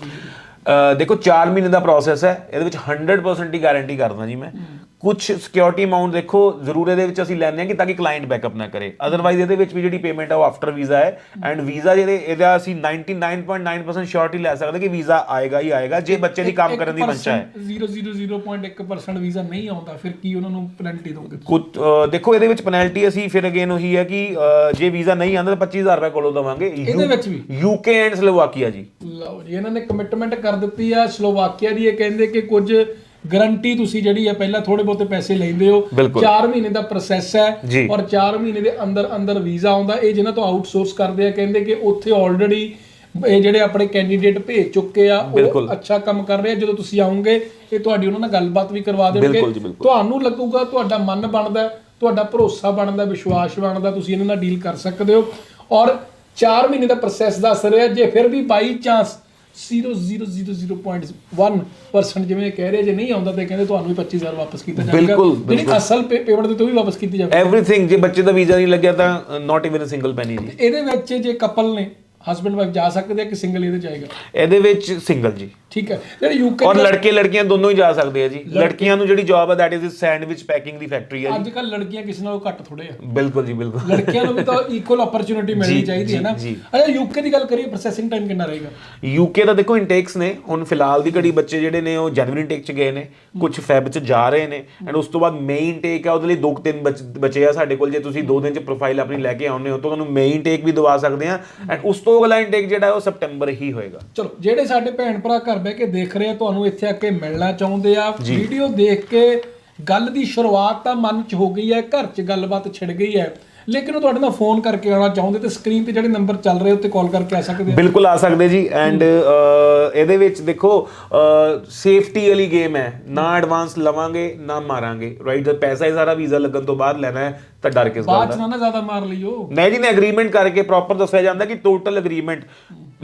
ਅ, ਦੇਖੋ 4 ਮਹੀਨੇ ਦਾ ਪ੍ਰੋਸੈਸ ਹੈ। ਇਹਦੇ ਵਿੱਚ 100% ਦੀ ਗਾਰੰਟੀ ਕਰਦਾ ਜੀ ਮੈਂ। ਕੁਝ ਸਿਕਿਉਰਿਟੀ ਅਮਾਉਂਟ ਦੇਖੋ ਜ਼ਰੂਰ ਇਹਦੇ ਵਿੱਚ ਅਸੀਂ ਲੈਂਦੇ ਹਾਂ ਕਿ ਤਾਂ ਕਿ ਕਲਾਇੰਟ ਬੈਕਅਪ ਨਾ ਕਰੇ। ਅਦਰਵਾਈਜ਼ ਇਹਦੇ ਵਿੱਚ ਵੀ ਜਿਹੜੀ ਪੇਮੈਂਟ ਹੈ ਉਹ ਆਫਟਰ ਵੀਜ਼ਾ ਹੈ। ਐਂਡ ਵੀਜ਼ਾ ਜਿਹੜੇ ਇਹਦਾ ਅਸੀਂ 99.9% ਸ਼ੋਰਟੀ ਲੈ ਸਕਦੇ ਕਿ ਵੀਜ਼ਾ ਆਏਗਾ ਹੀ ਆਏਗਾ ਜੇ ਬੱਚੇ ਦੀ ਕੰਮ ਕਰਨ ਦੀ ਮਨਸ਼ਾ ਹੈ। 0.1% ਵੀਜ਼ਾ ਨਹੀਂ ਆਉਂਦਾ ਫਿਰ ਕੀ ਉਹਨਾਂ ਨੂੰ ਪੈਨਲਟੀ ਦੋਗੇ ਕੁਝ ਦੇਖੋ ਇਹਦੇ ਵਿੱਚ ਪੈਨਲਟੀ ਅਸੀਂ ਫਿਰ ਅਗੇਨ ਉਹੀ ਹੈ ਕਿ ਜੇ ਵੀਜ਼ਾ ਨਹੀਂ ਆਉਂਦਾ ਤਾਂ 25000 ਰੁਪਏ ਕੋਲੋਂ ਦਵਾਂਗੇ। ਇਹਦੇ ਵਿੱਚ ਵੀ? ਯੂਕੇ ਐਂਡ ਸਲੋਵਾਕੀਆ ਜੀ। ਲਓ ਜੀ ਇਹਨਾਂ ਨੇ ਕਮਿਟਮੈਂਟ ਕਰ ਦਿੱਤੀ ਆ ਸਲੋਵਾਕੀਆ ਦੀ ਇਹ ਕਹਿੰਦੇ ਕਿ ਕੁਝ ਗਾਰੰਟੀ ਤੁਸੀਂ ਜਿਹੜੀ ਹੈ ਪਹਿਲਾਂ ਥੋੜੇ ਬਹੁਤੇ ਪੈਸੇ ਲੈਂਦੇ ਹੋ ਬਿਲਕੁਲ। 4 ਮਹੀਨੇ ਦਾ ਪ੍ਰੋਸੈਸ ਹੈ। ਔਰ 4 ਮਹੀਨੇ ਦੇ ਅੰਦਰ ਅੰਦਰ ਵੀਜ਼ਾ ਆਉਂਦਾ ਇਹ ਜਿਹਨਾਂ ਤੋਂ ਆਊਟਸੋਰਸ ਕਰਦੇ ਆ ਕਹਿੰਦੇ ਕਿ ਉੱਥੇ ਆਲਰੇਡੀ ਇਹ ਜਿਹੜੇ ਆਪਣੇ ਕੈਂਡੀਡੇਟ ਭੇਜ ਚੁੱਕੇ ਆ ਉਹ। ਅੱਛਾ ਕੰਮ ਕਰ ਰਹੇ ਆ ਜਦੋਂ ਤੁਸੀਂ ਆਉਂਗੇ ਇਹ ਤੁਹਾਡੀ ਉਹਨਾਂ ਨਾਲ ਗੱਲਬਾਤ ਵੀ ਕਰਵਾ ਦੇਣਗੇ। ਤੁਹਾਨੂੰ ਲੱਗੂਗਾ ਤੁਹਾਡਾ ਮਨ ਬਣਦਾ ਤੁਹਾਡਾ ਭਰੋਸਾ ਬਣਦਾ ਵਿਸ਼ਵਾਸ ਬਣਦਾ ਤੁਸੀਂ ਇਹਨਾਂ ਨਾਲ ਡੀਲ ਕਰ ਸਕਦੇ ਹੋ ਔਰ 4 ਮਹੀਨੇ ਦਾ ਪ੍ਰੋਸੈਸ ਦੱਸ ਰਿਹਾ ਜੇ ਫਿਰ ਵੀ ਬਾਈ ਚਾਂਸ 0.001% ਜਿਵੇਂ ਕਹਿ ਰਹੇ ਜੇ ਨਹੀਂ ਆਉਂਦਾ ਤੇ ਕਹਿੰਦੇ ਤੁਹਾਨੂੰ ਵੀ 25000 ਵਾਪਸ ਕੀਤਾ ਜਾਵੇਗਾ। ਬਿਲਕੁਲ, ਜਿਹੜੀ ਅਸਲ ਪੇਮੈਂਟ ਦੇ ਤੋਂ ਵੀ ਵਾਪਸ ਕੀਤੀ ਜਾਵੇ ਐਵਰੀਥਿੰਗ ਜੇ ਬੱਚੇ ਦਾ ਵੀਜ਼ਾ ਨਹੀਂ ਲੱਗਿਆ ਤਾਂ not even a single penny ਜੀ। ਇਹਦੇ ਵਿੱਚ ਜੇ ਕਪਲ ਨੇ ਹਸਬੰਡ ਵਾਈਫ ਜਾ ਸਕਦੇ ਆ ਕਿ ਸਿੰਗਲ ਇਹਦੇ ਜਾਏਗਾ ਇਹਦੇ ਵਿੱਚ ਸਿੰਗਲ ਜੀ। ਠੀਕ ਹੈ। ਜਿਹੜੇ ਯੂਕੇ ਔਰ ਲੜਕੇ ਲੜਕੀਆਂ ਦੋਨੋਂ ਹੀ ਜਾ ਸਕਦੇ ਆ ਜੀ। ਲੜਕੀਆਂ ਨੂੰ ਜਿਹੜੀ ਜੌਬ ਆ ਦੈਟ ਇਜ਼ ਸੈਂਡਵਿਚ ਪੈਕਿੰਗ ਦੀ ਫੈਕਟਰੀ ਆ ਅੱਜ ਕੱਲ ਲੜਕੀਆਂ ਕਿਸੇ ਨਾਲੋਂ ਘੱਟ ਥੋੜੇ ਆ। ਬਿਲਕੁਲ ਜੀ ਬਿਲਕੁਲ। ਲੜਕੀਆਂ ਨੂੰ ਵੀ ਤਾਂ ਇਕੁਅਲ ਓਪਰਚ्युनिटी ਮਿਲਣੀ ਚਾਹੀਦੀ ਹੈ ਨਾ। ਜੀ, ਯੂਕੇ ਦੀ ਗੱਲ ਕਰੀਏ ਪ੍ਰੋਸੈਸਿੰਗ ਟਾਈਮ ਕਿੰਨਾ ਰਹੇਗਾ? ਯੂਕੇ ਦਾ ਦੇਖੋ ਇਨਟੇਕਸ ਨੇ। ਹੁਣ ਫਿਲਹਾਲ ਦੀ ਘੜੀ ਬੱਚੇ ਜਿਹੜੇ ਨੇ ਉਹ ਜਨਵਰੀ ਇਨਟੇਕ ਚ ਗਏ ਨੇ। ਕੁਝ ਫੈਬ ਚ ਜਾ ਰਹੇ ਨੇ। ਐਂਡ ਉਸ ਤੋਂ ਬਾਅਦ ਮੇਨ ਇਨਟੇਕ ਆ ਉਹਦੇ ਲਈ ਦੋ ਤਿੰਨ ਬੱਚੇ ਆ ਸਾਡੇ ਕੋਲ। ਜੇ ਤੁਸੀਂ ਦੋ ਦਿਨ ਚ ਪ੍ਰੋਫਾਈਲ ਆਪਣੀ ਲੈ ਕੇ ਆਉਂਦੇ ਹੋ ਤਾਂ ਤੁਹਾਨੂੰ ਮੇਨ ਇਨਟੇਕ ਵੀ ਦਵਾ ਸਕਦੇ ਆ। ਐਂਡ ਉਸ ਅਗਲਾ ਇਨਟੇਕ ਜਿਹੜਾ ਉਹ ਸਪਟੈਂਬਰ ਹੀ ਹੋਏਗਾ। ਚਲੋ ਜਿਹੜੇ ਸਾਡੇ ਭੈਣ ਭਰਾ ਘਰ ਬਹਿ ਕੇ ਦੇਖ ਰਹੇ ਆ ਤੁਹਾਨੂੰ ਇੱਥੇ ਆ ਕੇ ਮਿਲਣਾ ਚਾਹੁੰਦੇ ਆ। ਵੀਡੀਓ ਦੇਖ ਕੇ ਗੱਲ ਦੀ ਸ਼ੁਰੂਆਤ ਤਾਂ ਮਨ 'ਚ ਹੋ ਗਈ ਹੈ ਘਰ 'ਚ ਗੱਲਬਾਤ ਛਿੜ ਗਈ ਹੈ। ਲੇਕਿਨ ਉਹ ਤੁਹਾਡੇ ਨਾਲ ਫੋਨ ਕਰਕੇ ਆਉਣਾ ਚਾਹੁੰਦੇ ਤੇ ਸਕਰੀਨ ਤੇ ਜਿਹੜੇ ਨੰਬਰ ਚੱਲ ਰਹੇ ਉੱਤੇ ਕਾਲ ਕਰਕੇ ਆ ਸਕਦੇ ਆ। ਬਿਲਕੁਲ ਆ ਸਕਦੇ ਜੀ ਐਂਡ ਇਹਦੇ ਵਿੱਚ ਦੇਖੋ ਸੇਫਟੀ ਵਾਲੀ ਗੇਮ ਹੈ। ਨਾ ਐਡਵਾਂਸ ਲਵਾਂਗੇ ਨਾ ਮਾਰਾਂਗੇ। ਰਾਈਟ ਜਦ ਪੈਸਾ ਹੀ ਸਾਰਾ ਵੀਜ਼ਾ ਲੱਗਣ ਤੋਂ ਬਾਅਦ ਲੈਣਾ ਹੈ ਤਾਂ ਡਰ ਕਿਸ ਗੱਲ ਬਾਅਦ ਦਾ? 'ਚ ਨਾ ਨਾ ਜ਼ਿਆਦਾ ਮਾਰ ਲਈਓ। ਨਹੀਂ ਜੀ ਨੇ ਐਗਰੀਮੈਂਟ ਕਰਕੇ ਪ੍ਰੋਪਰ ਦੱਸਿਆ ਜਾਂਦਾ ਕਿ ਟੋਟਲ ਐਗਰੀਮੈਂਟ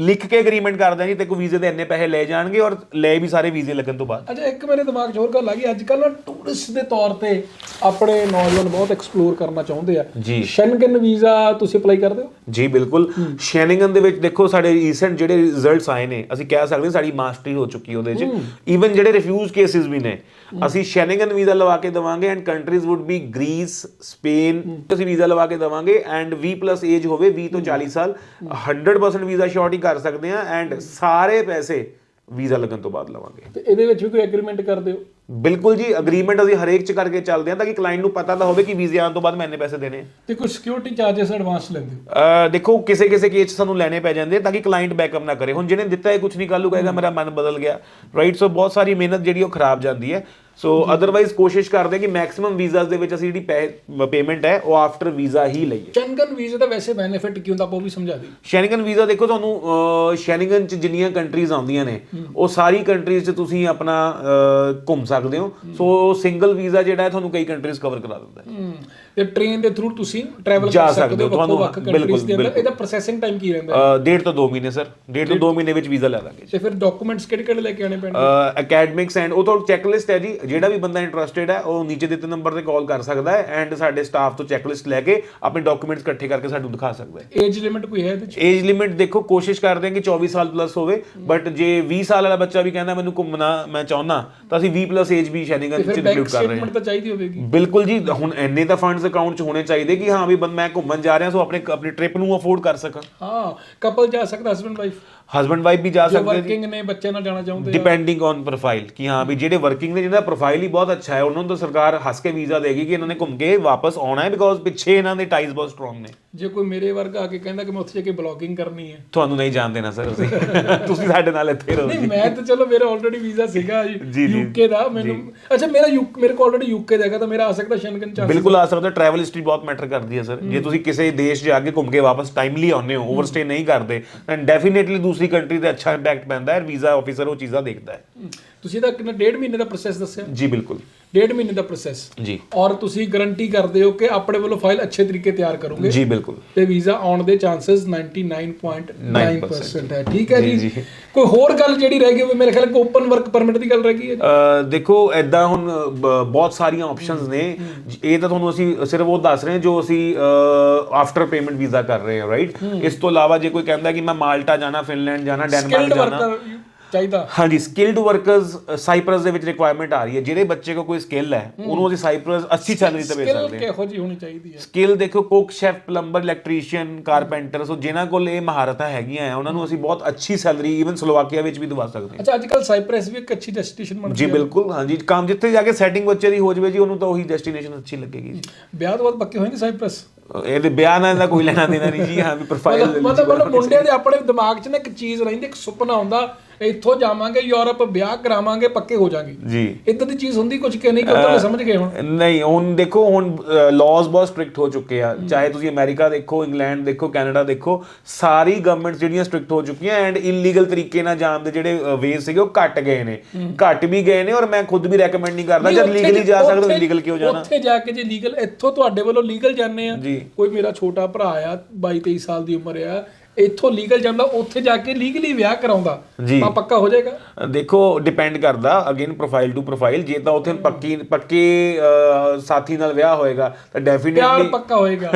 ਲਿਖ ਕੇ ਐਗਰੀਮੈਂਟ ਕਰਦੇ ਆ ਜੀ ਤੇ ਕੋ ਵੀਜ਼ੇ ਦੇ ਇੰਨੇ ਪੈਸੇ ਲੈ ਜਾਣਗੇ ਔਰ ਲੈ ਵੀ ਸਾਰੇ ਵੀਜ਼ੇ ਲੱਗਣ ਤੋਂ ਬਾਅਦ। ਅੱਛਾ ਇੱਕ ਮੇਰੇ ਦਿਮਾਗ 'ਚ ਹੋਰ ਗੱਲ ਆ ਗਈ। ਅੱਜ ਕੱਲ੍ਹ ਨਾ ਟੂਰਿਸਟ ਦੇ ਤੌਰ ਤੇ ਆਪਣੇ ਨੌਜਵਾਨ ਬਹੁਤ ਐਕਸਪਲੋਰ ਕਰਨਾ ਚਾਹੁੰਦੇ ਆ। ਜੀ। ਸ਼ੈਂਗਨ ਵੀਜ਼ਾ ਤੁਸੀਂ ਅਪਲਾਈ ਕਰਦੇ ਹੋ? ਜੀ ਬਿਲਕੁਲ। ਸ਼ੈਨਿੰਗਨ ਦੇ ਵਿੱਚ ਦੇਖੋ ਸਾਡੇ ਰੀਸੈਂਟ ਜਿਹੜੇ ਰਿਜ਼ਲਟਸ ਆਏ ਨੇ ਅਸੀਂ ਕਹਿ ਸਕਦੇ ਹਾਂ ਸਾਡੀ ਮਾਸਟਰੀ ਹੋ ਚੁੱਕੀ ਉਹਦੇ 'ਚ। ਈਵਨ ਜਿਹੜੇ ਰਿਫਿਊਜ਼ ਕੇਸਿਸ ਵੀ ਨੇ ਅਸੀਂ ਸ਼ੈਨਿੰਗਨ ਵੀਜ਼ਾ ਲਵਾ ਕੇ ਦਵਾਂਗੇ and countries would be Greece Spain ਅਸੀਂ ਵੀਜ਼ਾ ਲਵਾ ਕੇ ਦਵਾਂਗੇ ਐਂਡ 20 ਏਜ ਹੋਵੇ 20 ਤੋਂ 40 ਸਾਲ 100% ਵੀਜ਼ਾ ਸ਼ਾਰਟੀ ਕਰ ਸਕਦੇ ਆ ਐਂਡ ਸਾਰੇ ਪੈਸੇ ਵੀਜ਼ਾ ਲੱਗਣ ਤੋਂ ਬਾਅਦ ਲਵਾਂਗੇ। ਤੇ ਇਹਦੇ ਵਿੱਚ ਵੀ ਕੋਈ ਐਗਰੀਮੈਂਟ ਕਰਦੇ ਹੋ ਬਿਲਕੁਲ ਜੀ ਅਗਰੀਮੈਂਟ ਅਸੀਂ ਹਰੇਕ ਚ ਕਰਕੇ ਚੱਲਦੇ ਆ ਤਾਂ ਕਿ ਕਲਾਇੰਟ ਨੂੰ ਪਤਾ ਤਾਂ ਹੋਵੇ ਕਿ ਵੀਜ਼ੇ ਆਉਣ ਤੋਂ ਬਾਅਦ ਮੈਂ ਇੰਨੇ ਪੈਸੇ ਦੇਣੇ। ਤੇ ਕੋਈ ਸਿਕਿਉਰਿਟੀ ਚਾਰजेस ਐਡਵਾਂਸ ਲੈਂਦੇ ਹੋ। ਦੇਖੋ ਕਿਸੇ ਕਿਸੇ ਕੇਸ 'ਚ ਸਾਨੂੰ ਲੈਣੇ ਪੈ ਜਾਂਦੇ ਆ ਤਾਂ ਕਿ ਕਲਾਇੰਟ ਬੈਕਅਪ ਨਾ ਕਰੇ। ਹੁਣ ਜਿਹਨੇ ਦਿੱਤਾ ਹੈ ਕੁਝ ਨਹੀਂ ਕੱਲੂ ਕਹੇਗਾ ਮੇਰਾ ਮਨ ਬਦਲ ਗਿਆ। ਰਾਈਟ ਸੋ ਬਹੁਤ ਸਾਰੀ ਮਿਹਨਤ ਜਿਹੜੀ ਉਹ ਖਰਾਬ ਜਾਂਦੀ ਹੈ। ਸੋ ਅਦਰਵਾਈਜ਼ ਕੋਸ਼ਿਸ਼ ਕਰਦੇ ਹਾਂ ਕਿ ਮੈਕਸਿਮਮ ਵੀਜ਼ਾਸ ਦੇ ਵਿੱਚ ਅਸੀਂ ਜਿਹੜੀ ਪੇਮੈਂਟ ਹੈ ਉਹ ਆਫਟਰ ਵੀਜ਼ਾ ਹੀ ਲਈਏ। ਸ਼ੈਂਗਨ ਵੀਜ਼ੇ ਦਾ ਵੈਸੇ ਬੈਨੀਫਿਟ ਕੀ ਹੁੰਦਾ ਆਪਾਂ ਉਹ ਵੀ ਸਮਝਾ ਦਿਓ ਸ਼ੈਨਿੰਗਨ ਵੀਜ਼ਾ ਦੇਖੋ ਤੁਹਾਨੂੰ ਸ਼ੈਨਿੰਗਨ ਚ ਜਿੰਨੀਆਂ ਕੰਟਰੀਜ਼ ਆਉਂਦੀਆਂ ਨੇ ਉਹ ਸਾਰੀ ਕੰਟਰੀਜ਼ ਚ ਤੁਸੀਂ ਆਪਣਾ ਘੁੰਮ ਸਕਦੇ ਹੋ। ਸੋ ਸਿੰਗਲ ਵੀਜ਼ਾ ਜਿਹੜਾ ਹੈ ਤੁਹਾਨੂੰ ਕਈ ਕੰਟਰੀਜ਼ ਕਵਰ ਕਰਾ ਦਿੰਦਾ ਹੈ। ਤੇ ਟ੍ਰੇਨ ਦੇ ਥਰੂ ਤੁਸੀਂ ਟਰੈਵਲ ਕਰ ਸਕਦੇ ਹੋ ਤੁਹਾਨੂੰ- ਬਿਲਕੁਲ, ਦੇ। ਇਹਦਾ ਪ੍ਰੋਸੈਸਿੰਗ ਟਾਈਮ ਕੀ ਰਹਿੰਦਾ ਹੈ? ਡੇਢ ਤੋਂ 2 ਮਹੀਨੇ ਸਰ। ਡੇਢ ਤੋਂ 2 ਮਹੀਨੇ ਵਿੱਚ ਵੀਜ਼ਾ ਲੈ ਦਾਂਗੇ ਤੇ ਫਿਰ ਡਾਕੂਮੈਂਟਸ ਕਿਹੜੇ ਕਿਹੜੇ ਲੈ ਕੇ ਆਣੇ ਪੈਣਗੇ? ਅਕੈਡਮਿਕਸ ਐਂਡ ਉਹ ਤਾਂ ਚੈੱਕਲਿਸਟ ਹੈ ਜੀ। ਜਿਹੜਾ ਵੀ ਬੰਦਾ ਇੰਟਰਸਟਿਡ ਹੈ ਉਹ ਨੀਚੇ ਦਿੱਤੇ ਨੰਬਰ ਤੇ ਕਾਲ ਕਰ ਸਕਦਾ ਹੈ ਐਂਡ ਸਾਡੇ ਸਟਾਫ ਤੋਂ ਚੈੱਕਲਿਸਟ ਲੈ ਕੇ ਆਪਣੇ ਡਾਕੂਮੈਂਟਸ ਇਕੱਠੇ ਕਰਕੇ ਸਾਨੂੰ ਦਿਖਾ ਸਕਦਾ ਹੈ। ਏਜ ਲਿਮਿਟ ਕੋਈ ਹੈ ਇਹਦੇ ਏਜ ਲਿਮਿਟ ਦੇਖੋ ਕੋਸ਼ਿਸ਼ ਕਰਦੇ ਹਾਂ ਕਿ 24 ਸਾਲ ਪਲੱਸ ਹੋਵੇ ਬਟ ਜੇ 20 ਸਾਲ ਵਾਲਾ ਬੱਚਾ ਵੀ ਕਹਿੰਦਾ ਮੈਨੂੰ ਘੁੰਮਣਾ ਮੈਂ ਚਾਹੁੰਦਾ ਤਾਂ ਅਸੀਂ 20 ਪਲੱਸ ਏਜ ਵੀ ਸ਼ੈਨਿੰਗਨ ਚ ਇਨਕਲੂਡ ਕਰ ਰਹੇ ਹਾਂ। ਬਿਲਕੁਲ ਜੀ ਹੁਣ ਇੰਨੇ ਤਾਂ ਫੰਡਸ ਅਕਾਊਂਟ 'ਚ ਹੋਣੇ ਚਾਹੀਦੇ ਕਿ ਹਾਂ ਵੀ ਬੰਦ ਮੈਂ ਘੁੰਮਣ ਜਾ ਰਿਹਾ, ਸੋ ਆਪਣੇ ਆਪਣੀ ਟ੍ਰਿਪ ਨੂੰ ਅਫੋਰਡ ਕਰ ਸਕਾਂ। ਹਾਂ ਕਪਲ ਜਾ ਸਕਦਾ ਹਸਬੰਡ ਵਾਈਫ ਹਸਬੰਡ ਵਾਈਫ ਵੀ ਜਾ ਜੋ ਸਕਦੇ ਜੀ। ਵਰਕਿੰਗ ਨੇ ਬੱਚੇ ਨਾਲ ਜਾਣਾ ਚਾਹੁੰਦੇ ਆ। ਡਿਪੈਂਡਿੰਗ ਔਨ ਪ੍ਰੋਫਾਈਲ ਕਿ ਹਾਂ ਵੀ ਜਿਹੜੇ ਵਰਕਿੰਗ ਨੇ ਜਿਹਦਾ ਪ੍ਰੋਫਾਈਲ ਹੀ ਬਹੁਤ ਅੱਛਾ ਹੈ ਉਹਨਾਂ ਨੂੰ ਤਾਂ ਸਰਕਾਰ ਹੱਸ ਕੇ ਵੀਜ਼ਾ ਦੇਗੀ ਕਿ ਇਹਨਾਂ ਨੇ ਘੁੰਮ ਕੇ ਵਾਪਸ ਆਉਣਾ ਹੈ ਬਿਕੋਜ਼ ਪਿੱਛੇ ਇਹਨਾਂ ਦੇ ਟਾਈਜ਼ ਬਹੁਤ ਸਟਰੋਂਗ ਨੇ। ਜੇ ਕੋਈ ਮੇਰੇ ਵਰਗਾ ਆ ਕੇ ਕਹਿੰਦਾ ਕਿ ਮੈਂ ਉੱਥੇ ਜਾ ਕੇ ਬਲੌਗਿੰਗ ਕਰਨੀ ਹੈ। ਤੁਹਾਨੂੰ ਨਹੀਂ ਜਾਣਦੇ ਨਾ ਸਰ ਅਸੀਂ ਤੁਸੀਂ ਸਾਡੇ ਨਾਲ ਇੱਥੇ ਰਹੋ ਨਹੀਂ ਮੈਂ ਤਾਂ ਚਲੋ ਮੇਰਾ ਆਲਰੇਡੀ ਵੀਜ਼ਾ ਸੀਗਾ ਜੀ, ਜੀ ਜੀ। ਯੂਕੇ ਦਾ ਮੈਨੂੰ ਅੱਛਾ ਮੇਰਾ ਯੂਕੇ ਮੇਰੇ ਕੋਲ ਆਲਰੇਡੀ ਯੂਕੇ ਦਾ ਹੈਗਾ ਤਾਂ ਮੇਰਾ ਆ ਸਕਦਾ ਸ਼ੈਂਗਨ ਚਾਂਸ ਬਿਲਕੁਲ ਆ ਸਕਦਾ ਟਰੈਵਲ ਹਿਸਟਰੀ ਬਹੁਤ ਮੈਟਰ ਕਰਦੀ ਹੈ ਸਰ ਜੇ ਤੁਸੀਂ ਕਿਸੇ ਦੇਸ਼ ਜਾ ਕੇ ਘੁੰਮ ਕੇ ਵਾਪਸ ਟਾਈਮਲੀ ਆਉਂਦੇ ਹੋ ਓਵਰਸਟੇ ਨਹੀਂ ਕਰਦੇ ਤਾਂ ਡੈਫੀਨਿਟਲੀ ਦੂਸਰੀ ਕੰਟਰੀ ਤੇ ਅੱਛਾ ਇੰਪੈਕਟ ਪੈਂਦਾ ਹੈ ਵੀਜ਼ਾ ਆਫੀਸਰ ਉਹ ਚੀਜ਼ਾਂ ਦੇਖਦਾ ਹੈ। ਤੁਸੀਂ ਤਾਂ ਕਿੰਨਾ ਡੇਢ ਮਹੀਨੇ ਦਾ ਪ੍ਰੋਸੈਸ ਦੱਸਿਆ? ਜੀ ਬਿਲਕੁਲ। ਡੇਢ ਮਹੀਨੇ ਦਾ ਪ੍ਰੋਸੈਸ ਜੀ। ਔਰ ਤੁਸੀਂ ਗਾਰੰਟੀ ਕਰਦੇ ਹੋ ਕਿ ਆਪਣੇ ਵੱਲੋਂ ਫਾਈਲ ਅੱਛੇ ਤਰੀਕੇ ਤਿਆਰ ਕਰੋਗੇ। ਜੀ ਬਿਲਕੁਲ। ਤੇ ਵੀਜ਼ਾ ਆਉਣ ਦੇ ਚਾਂਸਸ 99.9% ਹੈ। ਠੀਕ ਹੈ ਜੀ। ਕੋਈ ਹੋਰ ਗੱਲ ਜਿਹੜੀ ਰਹਿ ਗਈ ਹੋਵੇ ਮੇਰੇ ਖਿਆਲ ਕਿ ਓਪਨ ਵਰਕ ਪਰਮਿਟ ਦੀ ਗੱਲ ਰਹਿ ਗਈ ਹੈ? ਦੇਖੋ ਐਦਾਂ ਹੁਣ ਬਹੁਤ ਸਾਰੀਆਂ ਆਪਸ਼ਨਸ ਨੇ। ਇਹ ਤਾਂ ਤੁਹਾਨੂੰ ਅਸੀਂ ਸਿਰਫ ਉਹ ਦੱਸ ਰਹੇ ਹਾਂ ਜੋ ਅਸੀਂ ਆਫਟਰ ਪੇਮੈਂਟ ਵੀਜ਼ਾ ਕਰ ਰਹੇ ਹਾਂ ਰਾਈਟ ਇਸ ਤੋਂ ਇਲਾਵਾ ਜੇ ਕੋਈ ਕਹਿੰਦਾ ਕਿ ਮੈਂ ਮਾਲਟਾ ਜਾਣਾ ਫਿਨਲੈਂਡ ਜਾਣਾ ਡੈਨਮਾਰਕ ਜਾਣਾ ਚਾਹੀਦਾ। ਹਾਂਜੀ ਸਕਿਲਡ ਵਰਕਰਸ ਸਾਈਪਰਸ ਦੇ ਵਿੱਚ ਰਿਕੁਆਇਰਮੈਂਟ ਆ ਰਹੀ ਹੈ। ਜਿਹੜੇ ਬੱਚੇ ਕੋ ਕੋਈ ਸਕਿੱਲ ਹੈ ਉਹਨੂੰ ਅਸੀਂ ਸਾਈਪਰਸ ਅੱਛੀ ਸੈਲਰੀ ਤੇ ਸਕਿਲ ਸਕਦੇ ਹਾਂ। ਕਿਹੋ ਜੀ ਹੋਣੀ ਚਾਹੀਦੀ ਹੈ? ਸਕਿੱਲ ਦੇਖੋ cook chef plumber electrician carpenter so ਜਿਨ੍ਹਾਂ ਕੋਲ ਇਹ ਮਹਾਰਤਾਂ ਹੈਗੀਆਂ ਆ ਉਹਨਾਂ ਨੂੰ ਅਸੀਂ ਬਹੁਤ ਅੱਛੀ ਸੈਲਰੀ ਈਵਨ ਸਲੋਵਾਕੀਆ ਵਿੱਚ ਵੀ ਦਵਾ ਸਕਦੇ ਹਾਂ। ਅੱਛਾ ਅੱਜ ਕੱਲ ਸਾਈਪ੍ਰੈਸ ਵੀ ਇੱਕ ਅੱਛੀ ਡੈਸਟੀਨੇਸ਼ਨ ਬਣ ਜੀ ਬਿਲਕੁਲ ਹਾਂਜੀ। ਕੰਮ ਜਿੱਥੇ ਜਾ ਕੇ ਸੈਟਿੰਗ ਬੱਚੇ ਦੀ ਹੋ ਜਵੇ ਜੀ ਉਹਨੂੰ ਤਾਂ ਉਹੀ ਡੈਸਟੀਨੇਸ਼ਨ ਅੱਛੀ ਲੱਗੇਗੀ ਜੀ। ਵਿਆਹ ਤੋਂ ਬਾਅਦ ਪੱਕੇ ਹੋਣਗੇ ਸਾਈਪ੍ਰੈਸ ਇਹਦੇ ਬਿਆਨ ਨਾਲ ਕੋਈ ਲੈਣਾ ਦੇਣਾ ਨਹੀਂ ਜੀ ਹਾਂ ਵੀ ਪ੍ਰੋਫਾਈਲ ਮਤਲਬ ਮਤਲਬ ਮੁੰਡਿਆਂ ਦੇ ਆਪਣੇ ਦਿਮਾਗ 'ਚ ਨਾ ਇੱਕ ਚੀਜ਼ ਰਹਿੰਦੀ ਇੱਕ ਸੁਪਨਾ ਹੁੰਦਾ ਇੱਥੋਂ ਜਾਵਾਂਗੇ ਯੂਰਪ ਵਿਆਹ ਕਰਾਵਾਂਗੇ ਪੱਕੇ ਹੋ ਜਾਾਂਗੇ ਜੀ। ਇਦਾਂ ਦੀ ਚੀਜ਼ ਹੁੰਦੀ ਕੁਝ ਕਿ ਨਹੀਂ ਕਿ ਉਹ ਸਮਝ ਗਏ ਹੁਣ। ਨਹੀਂ ਹੁਣ ਦੇਖੋ ਹੁਣ ਲਾਜ਼ ਬਹੁਤ ਸਟ੍ਰਿਕਟ ਹੋ ਚੁੱਕੇ ਆ। ਚਾਹੇ ਤੁਸੀਂ ਅਮਰੀਕਾ ਦੇਖੋ ਇੰਗਲੈਂਡ ਦੇਖੋ ਕੈਨੇਡਾ ਦੇਖੋ ਸਾਰੀ ਗਵਰਨਮੈਂਟਸ ਜਿਹੜੀਆਂ ਸਟ੍ਰਿਕਟ ਹੋ ਚੁੱਕੀਆਂ ਐਂਡ ਇਲੀਗਲ ਤਰੀਕੇ ਨਾਲ ਜਾਣ ਦੇ ਜਿਹੜੇ ਵੇਜ਼ ਸੀਗੇ ਉਹ ਘਟ ਗਏ ਨੇ। ਘਟ ਵੀ ਗਏ ਨੇ ਔਰ ਮੈਂ ਖੁਦ ਵੀ ਰეკਮੈਂਡ ਨਹੀਂ ਕਰਦਾ ਜਦ ਲੀਗਲੀ ਜਾ ਸਕਦੇ ਇਲੀਗਲ ਕਿਉਂ ਜਾਣਾ? ਉੱਥੇ ਜਾ ਕੇ ਜੇ ਲੀਗਲ ਇੱਥੋਂ ਤੁਹਾਡੇ ਵੱਲੋਂ ਲੀਗਲ ਜਾਂਦੇ ਆ। ਕੋਈ ਮੇਰਾ ਛੋਟਾ ਭਰਾ ਆ 22 23 ਸਾਲ ਦੀ ਉਮਰ ਆ ਇੱਥੋਂ ਲੀਗਲ ਜਾਂਦਾ ਉੱਥੇ ਜਾ ਕੇ ਲੀਗਲੀ ਵਿਆਹ ਕਰਾਉਂਦਾ ਜੀ। ਤਾਂ ਪੱਕਾ ਹੋ ਜਾਏਗਾ? ਦੇਖੋ ਡਿਪੈਂਡ ਕਰਦਾ ਅਗੇਨ ਪ੍ਰੋਫਾਈਲ ਟੂ ਪ੍ਰੋਫਾਈਲ ਜੇ ਤਾਂ ਉੱਥੇ ਪੱਕੀ ਪੱਕੇ ਅਹ, ਸਾਥੀ ਨਾਲ ਵਿਆਹ ਹੋਏਗਾ ਤਾਂ ਪਿਆਰ ਡੈਫੀਨਿਟਲੀ ਪੱਕਾ ਹੋਏਗਾ।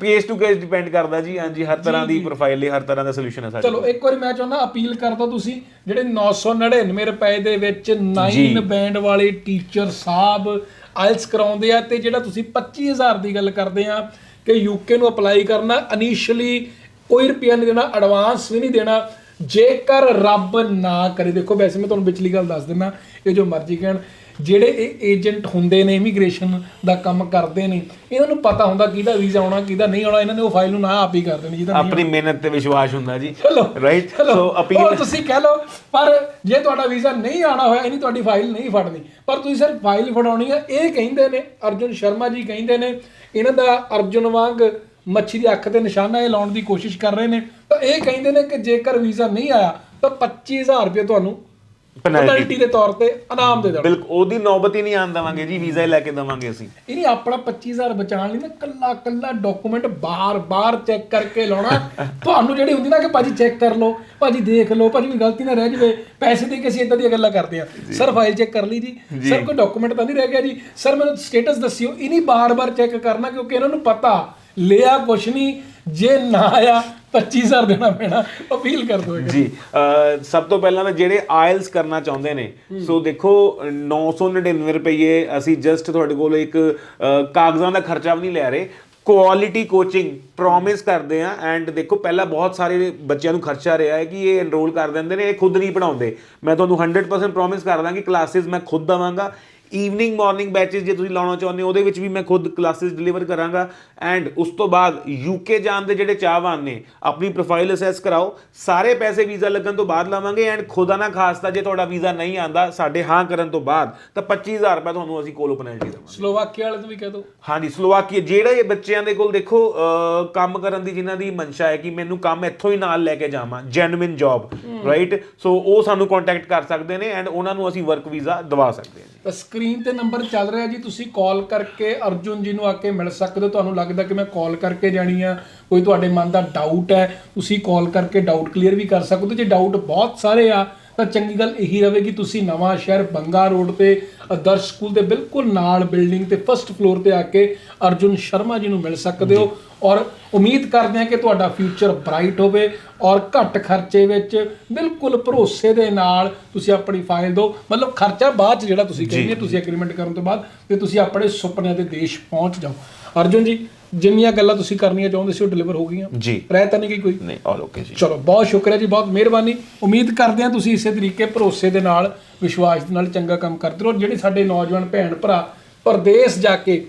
ਕੇਸ ਟੂ ਕੇਸ ਡਿਪੈਂਡ ਕਰਦਾ ਜੀ ਹਾਂਜੀ ਹਰ ਤਰ੍ਹਾਂ ਦੀ ਪ੍ਰੋਫਾਈਲ ਲਈ ਹਰ ਤਰ੍ਹਾਂ ਦਾ ਸੋਲੂਸ਼ਨ ਹੈ ਸਾਡੇ ਚਲੋ ਇੱਕ ਵਾਰੀ ਮੈਂ ਚਾਹੁੰਦਾ ਅਪੀਲ ਕਰਦਾ ਤੁਸੀਂ ਜਿਹੜੇ 999 ਰੁਪਏ ਦੇ ਵਿੱਚ 9 ਬੈਂਡ ਵਾਲੇ ਟੀਚਰ ਸਾਹਿਬ ਆਇਲਸ ਕਰਾਉਂਦੇ ਆ ਤੇ ਜਿਹੜਾ ਤੁਸੀਂ 25000 ਦੀ ਗੱਲ ਕਰਦੇ ਆ ਕਿ ਯੂਕੇ ਨੂੰ ਅਪਲਾਈ ਕਰਨਾ ਇਨੀਸ਼ੀਅਲੀ ਕੋਈ ਰੁਪਿਆ ਨਹੀਂ ਦੇਣਾ ਐਡਵਾਂਸ ਵੀ ਨਹੀਂ ਦੇਣਾ। ਜੇਕਰ ਰੱਬ ਨਾ ਕਰੇ ਦੇਖੋ ਵੈਸੇ ਮੈਂ ਤੁਹਾਨੂੰ ਵਿਚਲੀ ਗੱਲ ਦੱਸ ਦਿੰਦਾ ਇਹ ਜੋ ਮਰਜ਼ੀ ਕਹਿਣ ਜਿਹੜੇ ਇਹ ਏਜੰਟ ਹੁੰਦੇ ਨੇ ਇਮੀਗ੍ਰੇਸ਼ਨ ਦਾ ਕੰਮ ਕਰਦੇ ਨੇ ਇਹਨਾਂ ਨੂੰ ਪਤਾ ਹੁੰਦਾ ਕਿਹਦਾ ਵੀਜ਼ਾ ਆਉਣਾ ਕਿਹਦਾ ਨਹੀਂ ਆਉਣਾ ਇਹਨਾਂ ਨੇ ਉਹ ਫਾਈਲ ਨੂੰ ਨਾ ਆਪ ਹੀ ਕਰ ਦੇਣੀ ਜਿਹਦਾ ਆਪਣੀ ਮਿਹਨਤ ਤੇ ਵਿਸ਼ਵਾਸ ਹੁੰਦਾ ਜੀ। ਰਾਈਟ ਸੋ ਅਪੀਲ ਤੁਸੀਂ ਕਹਿ ਲਓ ਪਰ ਜੇ ਤੁਹਾਡਾ ਵੀਜ਼ਾ ਨਹੀਂ ਆਣਾ ਹੋਇਆ ਇਹਨੀ ਤੁਹਾਡੀ ਫਾਈਲ ਨਹੀਂ ਫੜਨੀ। ਪਰ ਤੁਸੀਂ ਸਿਰਫ ਫਾਈਲ ਫੜਾਉਣੀ ਆ ਇਹ ਕਹਿੰਦੇ ਨੇ ਅਰਜੁਨ ਸ਼ਰਮਾ ਜੀ ਕਹਿੰਦੇ ਨੇ ਇਹਨਾਂ ਦਾ ਅਰਜੁਨ ਵਾਂਗ ਮੱਛੀ ਦੀ ਅੱਖ ਤੇ ਨਿਸ਼ਾਨਾ ਇਹ ਲਾਉਣ ਦੀ ਕੋਸ਼ਿਸ਼ ਕਰ ਰਹੇ ਨੇ। ਤਾਂ ਇਹ ਕਹਿੰਦੇ ਨੇ ਕਿ ਜੇਕਰ ਵੀਜ਼ਾ ਨਹੀਂ ਆਇਆ ਤਾਂ 25000 ਰੁਪਏ ਤੁਹਾਨੂੰ ਪੈਨਲਟੀ ਦੇ ਤੌਰ ਤੇ ਇਨਾਮ ਦੇ ਦੇਣਾ ਬਿਲਕੁਲ ਉਹਦੀ ਨੌਬਤ ਹੀ ਨਹੀਂ ਆਣ ਦਵਾਂਗੇ ਜੀ ਵੀਜ਼ਾ ਹੀ ਲੈ ਕੇ ਦਵਾਂਗੇ ਅਸੀਂ। ਇਹਨੇ ਆਪਣਾ 25000 ਬਚਾਉਣ ਲਈ ਨਾ ਕੱਲਾ ਕੱਲਾ ਡਾਕੂਮੈਂਟ ਬਾਰ-ਬਾਰ ਚੈੱਕ ਕਰਕੇ ਲਾਉਣਾ। ਤੁਹਾਨੂੰ ਜਿਹੜੀ ਹੁੰਦੀ ਨਾ ਕਿ ਭਾਜੀ ਚੈੱਕ ਕਰ ਲਓ ਭਾਜੀ ਦੇਖ ਲਓ ਭਾਜੀ ਕੋਈ ਗਲਤੀ ਨਾ ਰਹਿ ਜਵੇ। ਪੈਸੇ ਦੇ ਕੇ ਅਸੀਂ ਇਦਾਂ ਦੀਆਂ ਗੱਲਾਂ ਕਰਦੇ ਆ ਸਰ ਫਾਈਲ ਚੈੱਕ ਕਰ ਲਈ ਜੀ। ਸਰ ਕੋਈ ਡਾਕੂਮੈਂਟ ਤਾਂ ਨਹੀਂ ਰਹਿ ਗਿਆ ਜੀ। ਸਰ ਮੈਨੂੰ ਸਟੇਟਸ ਦੱਸਿਓ ਇਨੀ ਬਾਰ-ਬਾਰ ਚੈੱਕ ਕਰਨਾ ਕਿਉਂਕਿ ਇਹਨਾਂ ਨੂੰ ਪਤਾ। ਲਿਆ ਕੁਛ ਨਹੀਂ ਜੇ ਨਾ ਆਇਆ 25000 ਦੇਣਾ ਪੈਣਾ ਅਪੀਲ ਕਰ ਦੋ ਜੀ ਸਭ ਤੋਂ ਪਹਿਲਾਂ ਤਾਂ ਜਿਹੜੇ ਆਇਲਸ ਕਰਨਾ ਚਾਹੁੰਦੇ ਨੇ ਸੋ ਦੇਖੋ 999 ਰੁਪਏ ਅਸੀਂ ਜਸਟ ਤੁਹਾਡੇ ਕੋਲ ਇੱਕ ਕਾਗਜ਼ਾਂ ਦਾ ਖਰਚਾ ਵੀ ਨਹੀਂ ਲੈ ਰਹੇ। ਕੁਆਲਿਟੀ ਕੋਚਿੰਗ ਪ੍ਰੋਮਿਸ ਕਰਦੇ ਆ ਐਂਡ ਦੇਖੋ ਪਹਿਲਾਂ ਬਹੁਤ ਸਾਰੇ ਬੱਚਿਆਂ ਨੂੰ ਖਰਚਾ ਰਿਹਾ ਹੈ ਕਿ ਇਹ ਐਨਰੋਲ ਕਰ ਦਿੰਦੇ ਨੇ ਇਹ ਖੁਦ ਨਹੀਂ ਪੜਾਉਂਦੇ ਮੈਂ ਤੁਹਾਨੂੰ 100% ਪ੍ਰੋਮਿਸ ਕਰਦਾ ਕਿ ਕਲਾਸਿਸ ਮੈਂ ਖੁਦ ਦਵਾਂਗਾ। ਈਵਨਿੰਗ ਮਾਰਨਿੰਗ ਬੈਚਸ ਜੇ ਤੁਸੀਂ ਲਾਉਣਾ ਚਾਹੁੰਦੇ ਹੋ ਉਹਦੇ ਵਿੱਚ ਵੀ ਮੈਂ ਖੁਦ ਕਲਾਸਿਸ ਡਿਲੀਵਰ ਕਰਾਂਗਾ। ਐਂਡ ਉਸ ਤੋਂ ਬਾਅਦ ਯੂਕੇ ਜਾਣ ਦੇ ਜਿਹੜੇ ਚਾਹਵਾਨ ਨੇ ਆਪਣੀ ਪ੍ਰੋਫਾਈਲ ਅਸੈਸ ਕਰਾਓ। ਸਾਰੇ ਪੈਸੇ ਵੀਜ਼ਾ ਲੱਗਣ ਤੋਂ ਬਾਅਦ ਲਾਵਾਂਗੇ ਐਂਡ ਖੁਦਾ ਨਾ ਖਾਸਤਾ ਜੇ ਤੁਹਾਡਾ ਵੀਜ਼ਾ ਨਹੀਂ ਆਂਦਾ ਸਾਡੇ ਹਾਂ ਕਰਨ ਤੋਂ ਬਾਅਦ ਤਾਂ 25000 ਰੁਪਏ ਤੁਹਾਨੂੰ ਅਸੀਂ ਕੋਲੋਂ ਪੈਨਲਟੀ ਦੇਵਾਂਗੇ। ਸਲੋਵਾਕੀਆ ਵਾਲੇ ਵੀ ਕਹਿ ਦੋ। ਹਾਂਜੀ ਸਲੋਵਾਕੀਆ ਜਿਹੜੇ ਇਹ ਬੱਚਿਆਂ ਦੇ ਕੋਲ ਦੇਖੋ ਕੰਮ ਕਰਨ ਦੀ ਜਿਨ੍ਹਾਂ ਦੀ ਮਨਸ਼ਾ ਹੈ ਕਿ ਮੈਨੂੰ ਕੰਮ ਇੱਥੋਂ ਹੀ ਨਾਲ ਲੈ ਕੇ ਜਾਵਾਂ ਜੈਨੂਇਨ ਜੌਬ ਰਾਈਟ ਸੋ ਉਹ ਸਾਨੂੰ ਕੰਟੈਕਟ ਕਰ ਸਕਦੇ ਨੇ ਐਂਡ ਉਹਨਾਂ ਨੂੰ ਅਸੀਂ ਵਰਕ ਵੀਜ਼ਾ ਦਵਾ ਸਕਦੇ ਹਾਂ। ਜੀ ਤਾਂ ਸਕਰੀਨ ਤੇ ਨੰਬਰ ਚੱਲ ਰਿਹਾ ਜੀ, ਤੁਸੀਂ ਕਾਲ ਕਰਕੇ ਅਰਜੁਨ ਜੀ ਨੂੰ ਆ ਕੇ ਮਿਲ ਸਕਦੇ ਹੋ। ਤੁਹਾਨੂੰ ਲੱਗਦਾ ਕਿ ਮੈਂ ਕਾਲ ਕਰਕੇ ਜਾਣੀ ਆ, ਕੋਈ ਤੁਹਾਡੇ ਮਨ ਦਾ ਡਾਊਟ ਹੈ, ਤੁਸੀਂ ਕਾਲ ਕਰਕੇ ਡਾਊਟ ਕਲੀਅਰ ਵੀ ਕਰ ਸਕਦੇ ਹੋ। ਜੇ ਡਾਊਟ ਬਹੁਤ ਸਾਰੇ ਆ ਤਾਂ ਚੰਗੀ ਗੱਲ ਇਹੀ ਰਹੇਗੀ ਤੁਸੀਂ ਨਵਾਂ ਸ਼ਹਿਰ ਬੰਗਾ ਰੋਡ ਤੇ ਆਦਰਸ਼ ਸਕੂਲ ਦੇ ਬਿਲਕੁਲ ਨਾਲ ਬਿਲਡਿੰਗ ਤੇ ਫਸਟ ਫਲੋਰ ਤੇ ਆ ਕੇ ਅਰਜੁਨ ਸ਼ਰਮਾ ਜੀ ਨੂੰ ਮਿਲ ਸਕਦੇ ਹੋ। ਔਰ ਉਮੀਦ ਕਰਦੇ ਹਾਂ ਕਿ ਤੁਹਾਡਾ ਫਿਊਚਰ ਬ੍ਰਾਈਟ ਹੋਵੇ ਔਰ ਘੱਟ ਖਰਚੇ ਵਿੱਚ ਬਿਲਕੁਲ ਭਰੋਸੇ ਦੇ ਨਾਲ ਤੁਸੀਂ ਆਪਣੀ ਫਾਈਲ ਦਿਓ ਮਤਲਬ ਖਰਚਾ ਬਾਅਦ ਚ ਜਿਹੜਾ ਤੁਸੀਂ ਕਹਿੰਦੇ ਤੁਸੀਂ ਐਗਰੀਮੈਂਟ ਕਰਨ ਤੋਂ ਬਾਅਦ ਤੇ ਤੁਸੀਂ ਆਪਣੇ ਸੁਪਨਿਆਂ ਦੇ ਦੇਸ਼ ਪਹੁੰਚ ਜਾਓ। ਅਰਜੁਨ ਜੀ ਜਿੰਨੀਆਂ ਗੱਲਾਂ ਤੁਸੀਂ ਕਰਨੀਆਂ ਚਾਹੁੰਦੇ ਸੀ ਉਹ ਡਿਲੀਵਰ ਹੋ ਗਈਆਂ। ਜੀ। ਰਹਿ ਤਾਂ ਨਹੀਂ ਗਈ ਕੋਈ। ਨਹੀਂ ਆਲ ਓਕੇ ਜੀ। ਚਲੋ ਬਹੁਤ ਸ਼ੁਕਰੀਆ ਜੀ ਬਹੁਤ ਮਿਹਰਬਾਨੀ। ਉਮੀਦ ਕਰਦੇ ਹਾਂ ਤੁਸੀਂ ਇਸੇ ਤਰੀਕੇ ਭਰੋਸੇ ਦੇ ਨਾਲ ਵਿਸ਼ਵਾਸ ਦੇ ਨਾਲ ਚੰਗਾ ਕੰਮ ਕਰਦੇ ਰਹੋ। ਜਿਹੜੇ ਸਾਡੇ ਨੌਜਵਾਨ ਭੈਣ ਭਰਾ ਪਰਦੇਸ ਜਾ ਕੇ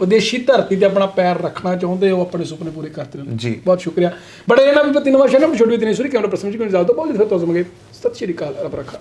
ਵਿਦੇਸ਼ੀ ਧਰਤੀ ਤੇ ਆਪਣਾ ਪੈਰ ਰੱਖਣਾ ਚਾਹੁੰਦੇ ਹੋ ਆਪਣੇ ਸੁਪਨੇ ਪੂਰੇ ਕਰਦੇ ਰਹੋ। ਜੀ। ਬਹੁਤ ਸ਼ੁਕਰੀਆ। ਬੜੇ ਇਹਨਾਂ ਵੀ ਪਤੀ ਨਵਾਂ ਸ਼ਹਿਰ ਛੋਟੀ ਸੁਰੀ ਕੈਮਰਾ ਪਰਸਨ ਜੀ ਕੋਲ ਜਾਓ ਤਾਂ ਬਹੁਤ ਜ਼ਿਆਦਾ ਤੋਂ ਸਮਗੇ ਸਤਿ ਸ਼੍ਰੀ ਅਕਾਲ ਰੱਬ ਰੱਖਾ।